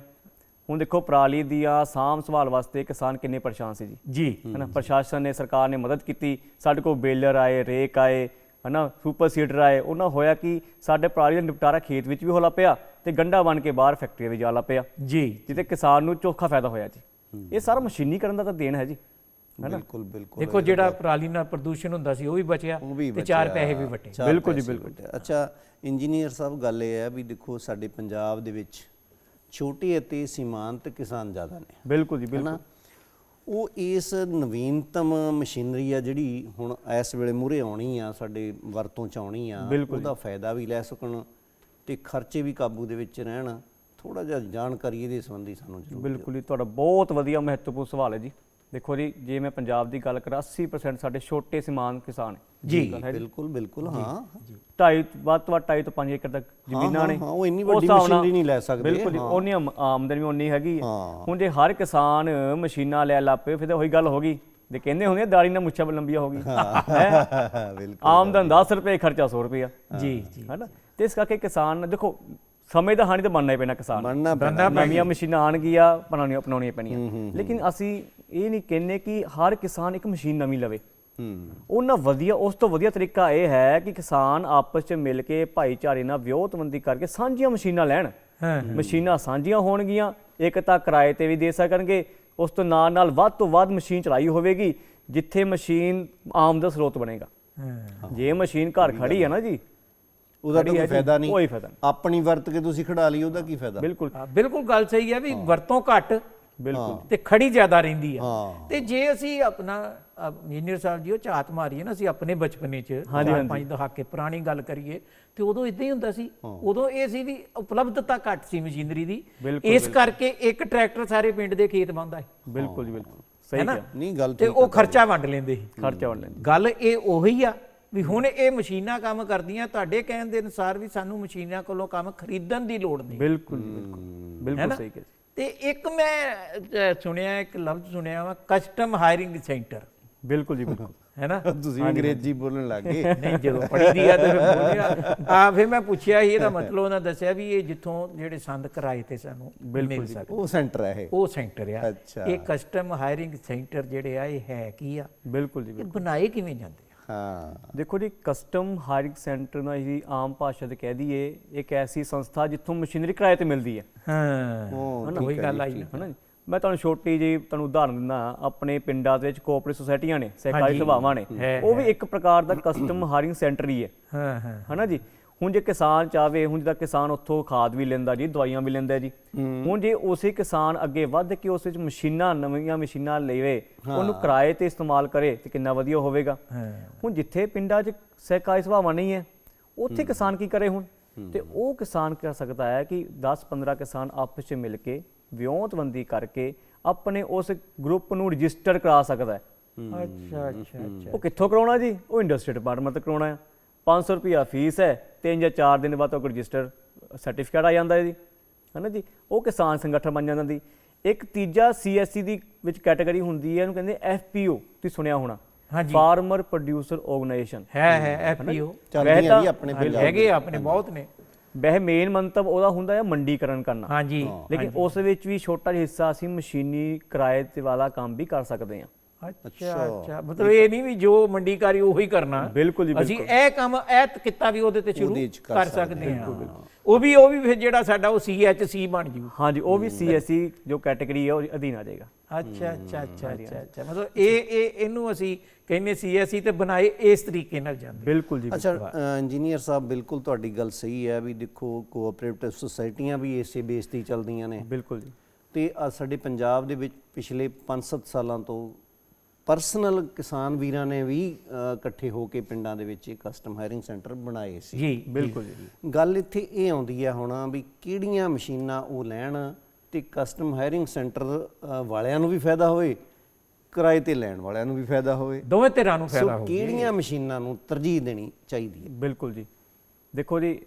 ਹੁਣ ਦੇਖੋ ਪਰਾਲੀ ਦੀਆਂ ਸਾਂਭ ਸੰਭਾਲ ਵਾਸਤੇ ਕਿਸਾਨ ਕਿੰਨੇ ਪਰੇਸ਼ਾਨ ਸੀ ਜੀ। ਜੀ। ਹਨਾ ਪ੍ਰਸ਼ਾਸਨ ਨੇ ਸਰਕਾਰ ਨੇ ਮਦਦ ਕੀਤੀ। ਸਾਡੇ ਕੋਲ ਬੇਲਰ ਆਏ ਰੇਕ ਆਏ ਹਨਾ ਸੁਪਰ ਸੀਡਰ ਆਏ। ਉਹਨਾਂ ਹੋਇਆ ਕਿ ਸਾਡੇ ਪਰਾਲੀ ਦਾ ਨਿਪਟਾਰਾ ਖੇਤ ਵਿੱਚ ਵੀ ਹੋਲਾ ਪਿਆ ਤੇ ਗੰਡਾ ਬਣ ਕੇ ਬਾਹਰ ਫੈਕਟਰੀ ਵਿੱਚ ਜਾਲਾ ਪਿਆ। ਜੀ। ਜਿਹਦੇ ਕਿਸਾਨ ਨੂੰ ਚੋਖਾ ਫਾਇਦਾ ਹੋਇਆ ਜੀ। ਇਹ ਸਾਰਾ ਮਸ਼ੀਨੀਕਰਨ ਦਾ ਤਾਂ ਦੇਣ ਹੈ ਜੀ। ਬਿਲਕੁਲ ਬਿਲਕੁਲ। ਦੇਖੋ ਜਿਹੜਾ ਪਰਾਲੀ ਨਾਲ ਪ੍ਰਦੂਸ਼ਣ ਹੁੰਦਾ ਸੀ ਉਹ ਵੀ ਬਚਿਆ ਤੇ ਚਾਰ। ਪੈਸੇ ਵੀ ਵਟੇ ਬਿਲਕੁਲ ਜੀ, ਬਿਲਕੁਲ। ਅੱਛਾ ਇੰਜੀਨੀਅਰ ਸਾਹਿਬ ਗੱਲ ਇਹ ਹੈ ਵੀ ਦੇਖੋ ਸਾਡੇ ਪੰਜਾਬ ਦੇ ਵਿੱਚ ਛੋਟੇ ਅਤੇ ਸੀਮਾਂਤ ਕਿਸਾਨ ਜ਼ਿਆਦਾ ਨੇ। ਬਿਲਕੁਲ ਜੀ ਬਿਲਕੁਲ। ਉਹ ਇਸ ਨਵੀਨਤਮ ਮਸ਼ੀਨਰੀ ਆ ਜਿਹੜੀ ਹੁਣ ਇਸ ਵੇਲੇ ਮੂਰੇ ਆਉਣੀ ਆ ਸਾਡੇ ਵਰਤੋਂ ਚ ਆਉਣੀ ਆ ਉਹਦਾ ਫਾਇਦਾ ਵੀ ਲੈ ਸਕਣ ਤੇ ਖਰਚੇ ਵੀ ਕਾਬੂ ਦੇ ਵਿੱਚ ਰਹਿਣ। ਥੋੜਾ ਜਿਹਾ ਜਾਣਕਾਰੀ ਇਹਦੇ ਸੰਬੰਧੀ ਸਾਨੂੰ ਜ਼ਰੂਰ ਬਿਲਕੁਲ ਜੀ ਤੁਹਾਡਾ ਬਹੁਤ ਵਧੀਆ ਮਹੱਤਵਪੂਰਨ ਸਵਾਲ ਹੈ ਜੀ। ਦੇਖੋ ਜੀ ਜੇ ਮੈਂ ਪੰਜਾਬ ਦੀ ਗੱਲ ਕਰਾਂ 80% ਸਾਡੇ ਛੋਟੇ ਸੀਮਾਂਤ ਕਿਸਾਨ ਜੀ ਬਿਲਕੁਲ ਬਿਲਕੁਲ ਹਾਂ। ਢਾਈ ਵੱਧ ਤੋਂ ਵੱਧ ਢਾਈ ਤੋਂ 5 ਏਕੜ ਤੱਕ ਜ਼ਮੀਨਾਂ ਨੇ। ਹਾਂ, ਉਹ ਇੰਨੀ ਵੱਡੀ ਮਸ਼ੀਨਰੀ ਨਹੀਂ ਲੈ ਸਕਦੇ, ਬਿਲਕੁਲ ਜੀ। ਉਹਨੀ ਆਮ- ਆਮਦਨ ਵੀ ਉਨੀ ਹੈਗੀ ਹੈ। ਹੁਣ ਜੇ ਹਰ ਕਿਸਾਨ ਮਸ਼ੀਨਾਂ ਲੈ ਲਾਪੇ ਫਿਰ ਤਾਂ ਉਹੀ ਗੱਲ ਹੋ ਗਈ। ਜੇ ਕਹਿੰਦੇ ਹੁੰਦੇ ਆ, ਦਾੜੀ ਨਾਲ ਮੁੱਛਾਂ ਲੰਬੀਆਂ ਹੋ ਗਈ ਹੈਂ? ਬਿਲਕੁਲ ਆਮਦਨ 10 ਰੁਪਏ ਖਰਚਾ 100 ਰੁਪਇਆ। ਜੀ ਜੀ ਹੈਨਾ? ਤੇ ਇਸ ਕਰਕੇ ਕਿਸਾਨ ਦੇਖੋ ਸਮੇਂ ਦਾ ਹਾਨੀ ਤਾਂ ਮੰਨਣਾ ਹੀ ਪੈਣਾ ਕਿਸਾਨ ਨੂੰ। ਮੰਨਣਾ ਪੈਣਾ। ਨਵੀਆਂ ਮਸ਼ੀਨਾਂ ਆਣਗੀਆਂ ਬਣਾਉਣੀਆਂ ਅਪਣਾਉਣੀਆਂ ਪੈਣੀਆਂ। ਲੇਕਿਨ ਅਸੀਂ ਇਹ ਨਹੀਂ ਕਹਿੰਦੇ ਕਿ ਹਰ ਕਿਸਾਨ ਇੱਕ ਮਸ਼ੀਨ ਨਵੀਂ ਲਵੇ। ਹੂੰ। ਉਹਨਾਂ ਵਧੀਆ ਉਸ ਤੋਂ ਵਧੀਆ ਤਰੀਕਾ ਇਹ ਹੈ ਕਿ ਕਿਸਾਨ ਆਪਸ 'ਚ ਮਿਲ ਕੇ ਭਾਈਚਾਰੇ ਨਾਲ ਵਿਉਤਬੰਦੀ ਕਰਕੇ ਸਾਂਝੀਆਂ ਮਸ਼ੀਨਾਂ ਲੈਣ। ਹਾਂ। ਮਸ਼ੀਨਾਂ ਸਾਂਝੀਆਂ ਹੋਣਗੀਆਂ ਇੱਕ ਤਾਂ ਕਿਰਾਏ ਤੇ ਵੀ ਦੇ ਸਕਣਗੇ ਉਸ ਤੋਂ ਨਾਲ ਨਾਲ ਵੱਧ ਤੋਂ ਵੱਧ ਮਸ਼ੀਨ ਚਲਾਈ ਹੋਵੇਗੀ ਜਿੱਥੇ ਮਸ਼ੀਨ ਆਮਦਨ ਸਰੋਤ ਬਣੇਗਾ। ਹਾਂ। ਜੇ ਮਸ਼ੀਨ ਘਰ ਖੜੀ ਹੈ ਨਾ ਜੀ ਉਹਦਾ ਤਾਂ ਹੈ ਕੋਈ ਫਾਇਦਾ ਨਹੀਂ। ਕੋਈ ਫਾਇਦਾ ਨਹੀਂ। ਆਪਣੀ ਵਰਤ ਕੇ ਤੁਸੀਂ ਖੜਾ ਲਈ ਉਹਦਾ ਕੀ ਫਾਇਦਾ? ਬਿਲਕੁਲ। ਹਾਂ, ਬਿਲਕੁਲ ਗੱਲ ਸਹੀ ਹੈ ਵੀ ਵਰਤੋਂ ਘੱਟ ਬਿਲਕੁਲ। ਤੇ ਖੜੀ ਜ਼ਿਆਦਾ ਰਹਿੰਦੀ ਹੈ। ਹਾਂ। ਤੇ ਜੇ ਅਸੀਂ ਆਪਣਾ ਇੰਜੀਨੀਅਰ ਸਾਹਿਬ ਜੀ ਉਹ ਝਾਤ ਮਾਰੀਏ ਨਾ ਅਸੀਂ ਆਪਣੇ ਬਚਪਨੇ 'ਚ ਚਾਰ। ਪੰਜ ਦਹਾਕੇ ਪੁਰਾਣੀ ਗੱਲ ਕਰੀਏ ਤੇ ਉਦੋਂ ਇਦਾਂ ਹੀ ਹੁੰਦਾ ਸੀ। ਉਦੋਂ ਇਹ ਸੀ ਵੀ ਉਪਲਬਧਤਾ ਘੱਟ ਸੀ ਮਸ਼ੀਨਰੀ ਦੀ। ਇਸ ਕਰਕੇ ਇੱਕ ਟਰੈਕਟਰ ਸਾਰੇ ਪਿੰਡ ਦੇ ਖੇਤ ਬੰਦਾ ਹੈ ਬਿਲਕੁਲ ਜੀ ਬਿਲਕੁਲ। ਹੈ ਸਹੀ? ਕਿਹਾ। ਨਹੀਂ ਗੱਲ ਤੇ ਉਹ ਖਰਚਾ ਵੰਡ ਲੈਂਦੇ ਸੀ। ਖਰਚਾ ਵੰਡ ਲੈਂਦੇ ਗੱਲ ਇਹ ਉਹੀ ਆ ਵੀ ਹੁਣ ਇਹ ਮਸ਼ੀਨਾਂ ਕੰਮ ਕਰਦੀਆਂ ਤੁਹਾਡੇ ਕਹਿਣ ਦੇ ਅਨੁਸਾਰ ਵੀ ਸਾਨੂੰ ਮਸ਼ੀਨਾਂ ਕੋਲੋਂ ਕੰਮ ਖਰੀਦਣ ਦੀ ਲੋੜ ਨਹੀਂ। ਬਿਲਕੁਲ ਬਿਲਕੁਲ। ਬਿਲਕੁਲ ਸਹੀ ਕਿਹਾ ਤੇ ਇੱਕ ਮੈਂ ਸੁਣਿਆ ਇੱਕ ਲਫ਼ਜ਼ ਸੁਣਿਆ ਵਾ ਕਸਟਮ ਹਾਇਰਿੰਗ ਸੈਂਟਰ ਬਿਲਕੁਲ ਜੀ ਬਿਲਕੁਲ। ਹੈ ਨਾ [LAUGHS] ਤੁਸੀਂ ਅੰਗਰੇਜ਼ੀ ਬੋਲਣ ਲੱਗ ਗਏ। ਨਹੀਂ ਜਦੋਂ ਪੜ੍ਹੀ ਦੀ ਆ ਤੇ ਫਿਰ ਬੋਲਿਆ। ਆ ਫਿਰ ਮੈਂ ਪੁੱਛਿਆ ਸੀ ਇਹਦਾ ਮਤਲਬ ਉਹਨਾਂ ਦੱਸਿਆ ਵੀ ਇਹ ਜਿੱਥੋਂ ਜਿਹੜੇ ਸੰਦ ਕਿਰਾਏ ਤੇ ਸਾਨੂੰ ਮਿਲ ਸਕਦੇ। ਉਹ ਸੈਂਟਰ ਹੈ ਇਹ। ਉਹ ਸੈਂਟਰ ਆ। ਅੱਛਾ। ਇਹ ਕਸਟਮ ਹਾਇਰਿੰਗ ਸੈਂਟਰ ਜਿਹੜੇ ਆ ਇਹ ਹੈ ਕੀ ਆ? ਬਿਲਕੁਲ ਜੀ ਇਹ ਬਿਲਕੁਲ। ਬਣਾਏ ਕਿਵੇਂ ਜਾਂਦੇ? ਹਾਂ। ਦੇਖੋ ਜੀ ਕਸਟਮ ਹਾਇਰਿੰਗ ਸੈਂਟਰ ਨਾਲ ਜੀ ਆਮ ਭਾਸ਼ਾ ਤੇ ਕਹਿ ਦਈਏ ਇੱਕ ਐਸੀ ਸੰਸਥਾ ਜਿੱਥੋਂ ਮਸ਼ੀਨਰੀ ਕਿਰਾਏ ਤੇ ਮਿਲਦੀ ਹੈ। ਹਾਂ। ਉਹ ਹਨਾ, ਉਹੀ ਗੱਲ ਆਈ ਨਾ ਹਨਾ ਜੀ ਮੈਂ ਤੁਹਾਨੂੰ ਛੋਟੀ ਜੀ ਤੁਹਾਨੂੰ ਉਦਾਹਰਨ ਦਿੰਦਾ ਆਪਣੇ ਪਿੰਡਾਂ ਦੇ ਵਿੱਚ ਕੋਆਪਰੇਟਿਵ ਸੁਸਾਇਟੀਆਂ ਨੇ ਸਹਿਕਾਰੀ। ਸਭਾਵਾਂ ਨੇ ਹੈ, ਉਹ ਵੀ ਇੱਕ ਪ੍ਰਕਾਰ ਦਾ ਕਸਟਮ ਹਾਇਰਿੰਗ ਸੈਂਟਰ ਹੀ ਹੈ। ਹਾਂ ਹਾਂ। ਹਨਾ ਜੀ? ਹੁਣ ਜੇ ਕਿਸਾਨ ਚਾਵੇ ਹੁਣ ਜਿਹਦਾ ਕਿਸਾਨ ਉੱਥੋਂ ਖਾਦ ਵੀ ਲੈਂਦਾ ਜੀ ਦਵਾਈਆਂ ਵੀ ਲੈਂਦਾ ਜੀ ਹੁਣ ਜੇ ਉਸੇ ਕਿਸਾਨ ਅੱਗੇ ਵੱਧ ਕੇ ਉਸ ਵਿੱਚ ਮਸ਼ੀਨਾਂ ਨਵੀਆਂ ਮਸ਼ੀਨਾਂ ਲੈਵੇ ਉਹਨੂੰ ਕਿਰਾਏ ਤੇ ਇਸਤੇਮਾਲ ਕਰੇ ਤੇ ਕਿੰਨਾ ਵਧੀਆ ਹੋਵੇਗਾ। ਹੁਣ ਜਿੱਥੇ ਪਿੰਡਾਂ 'ਚ ਸਹਿਕਾਰੀ ਸਭਾਵਾਂ ਨਹੀਂ ਹੈ ਉੱਥੇ ਕਿਸਾਨ ਕੀ ਕਰੇ ਹੁਣ? ਤੇ ਉਹ ਕਿਸਾਨ ਕਰ ਸਕਦਾ ਹੈ ਕਿ 10-15 ਕਿਸਾਨ ਆਪਸ 'ਚ ਮਿਲ ਕੇ ਵਿਉਂਤਬੰਦੀ ਕਰਕੇ ਆਪਣੇ ਉਸ ਗਰੁੱਪ ਨੂੰ ਰਜਿਸਟਰ ਕਰਾ ਸਕਦਾ ਹੈ। ਅੱਛਾ ਅੱਛਾ ਅੱਛਾ। ਉਹ ਕਿੱਥੋਂ ਕਰਾਉਣਾ ਜੀ? ਉਹ ਇੰਡਸਟਰੀ ਡਿਪਾਰਟਮੈਂਟ ਤੋਂ ਕਰਾਉਣਾ ਹੈ। 500 ਰੁਪਿਆ ਫੀਸ ਹੈ ਤਿੰਨ ਜਾਂ ਚਾਰ ਦਿਨ ਬਾਅਦ ਉਹ ਰਜਿਸਟਰ ਸਰਟੀਫਿਕੇਟ ਆ ਜਾਂਦਾ ਹੈ ਜੀ ਹਨਾ ਜੀ? ਉਹ ਕਿਸਾਨ ਸੰਗਠਨ ਬਣ ਜਾਂਦਾ ਦੀ। ਇੱਕ ਤੀਜਾ ਸੀਐਸਸੀ ਦੀ ਵਿੱਚ ਕੈਟਾਗਰੀ ਹੁੰਦੀ ਹੈ ਇਹਨੂੰ ਕਹਿੰਦੇ ਐਫਪੀਓ ਤੁਸੀਂ ਸੁਣਿਆ ਹੋਣਾ। ਹਾਂਜੀ। ਫਾਰਮਰ ਪ੍ਰੋਡਿਊਸਰ ਆਰਗੇਨਾਈਜੇਸ਼ਨ ਹੈ ਹੈ ਐਫਪੀਓ ਚੱਲਦੀਆਂ ਵੈਸੇ ਜੀ ਆਪਣੇ ਪੰਜਾਬ ਹੈਗੇ ਆ ਆਪਣੇ ਬਹੁਤ ਨੇ। ਵੈਸੇ ਮੇਨ ਮੰਤਵ ਉਹਦਾ ਹੁੰਦਾ ਹੈ ਮੰਡੀਕਰਨ ਕਰਨਾ। ਹਾਂਜੀ। ਲੇਕਿਨ ਉਸ ਵਿੱਚ ਵੀ ਛੋਟਾ ਜਿਹਾ ਹਿੱਸਾ ਅਸੀਂ ਮਸ਼ੀਨੀ ਕਿਰਾਏ ਤੇ ਵਾਲਾ ਕੰਮ ਵੀ ਕਰ ਸਕਦੇ ਹਾਂ। ਅੱਛਾ ਅੱਛਾ। ਮਤਲਬ ਇਹ ਨਹੀਂ ਵੀ ਜੋ ਮੰਡੀਕਾਰੀ ਉਹੀ ਕਰਨਾ। ਬਿਲਕੁਲ ਜੀ, ਅਸੀਂ ਇਹ ਕੰਮ ਇਹ ਕੀਤਾ ਵੀ ਉਹਦੇ ਤੇ ਸ਼ੁਰੂ ਕਰ ਸਕਦੇ ਹਾਂ। ਉਹ ਵੀ ਉਹ ਵੀ ਫਿਰ ਜਿਹੜਾ ਸਾਡਾ ਉਹ ਸੀਐਚਸੀ ਬਣ ਜੂ। ਹਾਂਜੀ ਉਹ ਵੀ ਸੀਐਸਸੀ ਜੋ ਕੈਟਾਗਰੀ ਹੈ ਉਹ ਅਧੀਨ ਆ ਜਾਏਗਾ। ਅੱਛਾ ਅੱਛਾ ਅੱਛਾ ਅੱਛਾ ਅੱਛਾ। ਮਤਲਬ ਇਹ ਇਹ ਇਹਨੂੰ ਅਸੀਂ ਕਹਿੰਦੇ ਸੀਐਸਸੀ ਤੇ ਬਣਾਏ ਇਸ ਤਰੀਕੇ ਨਾਲ ਜਾਂਦੇ। ਬਿਲਕੁਲ ਜੀ ਅੱਛਾ ਇੰਜੀਨੀਅਰ ਸਾਹਿਬ ਬਿਲਕੁਲ ਤੁਹਾਡੀ ਗੱਲ ਸਹੀ ਹੈ ਵੀ ਦੇਖੋ ਕੋਆਪਰੇਟਿਵ ਸੁਸਾਇਟੀਆਂ ਵੀ ਇਸੇ ਬੇਸ ਤੇ ਹੀ ਚੱਲਦੀਆਂ ਨੇ। ਬਿਲਕੁਲ ਜੀ। ਤੇ ਸਾਡੇ ਪੰਜਾਬ ਦੇ ਵਿੱਚ ਪਿਛਲੇ 5-7 ਸਾਲਾਂ ਤੋਂ ਪਰਸਨਲ ਕਿਸਾਨ ਵੀਰਾਂ ਨੇ ਵੀ ਇਕੱਠੇ ਹੋ ਕੇ ਪਿੰਡਾਂ ਦੇ ਵਿੱਚ ਇਹ ਕਸਟਮ ਹਾਇਰਿੰਗ ਸੈਂਟਰ ਬਣਾਏ ਸੀ। ਜੀ ਬਿਲਕੁਲ ਜੀ। ਗੱਲ ਇੱਥੇ ਇਹ ਆਉਂਦੀ ਹੈ ਹੁਣ ਵੀ ਕਿਹੜੀਆਂ ਮਸ਼ੀਨਾਂ ਉਹ ਲੈਣ ਤੇ ਕਸਟਮ ਹਾਇਰਿੰਗ ਸੈਂਟਰ ਵਾਲਿਆਂ ਨੂੰ ਵੀ ਫਾਇਦਾ ਹੋਵੇ ਕਿਰਾਏ ਤੇ ਲੈਣ ਵਾਲਿਆਂ ਨੂੰ ਵੀ ਫਾਇਦਾ ਹੋਵੇ। ਦੋਵੇਂ ਧਿਰਾਂ ਨੂੰ ਫਾਇਦਾ ਸੋ ਹੋ ਕਿਹੜੀਆਂ ਮਸ਼ੀਨਾਂ ਨੂੰ ਤਰਜੀਹ ਦੇਣੀ ਚਾਹੀਦੀ ਹੈ? ਬਿਲਕੁਲ ਜੀ। ਦੇਖੋ ਜੀ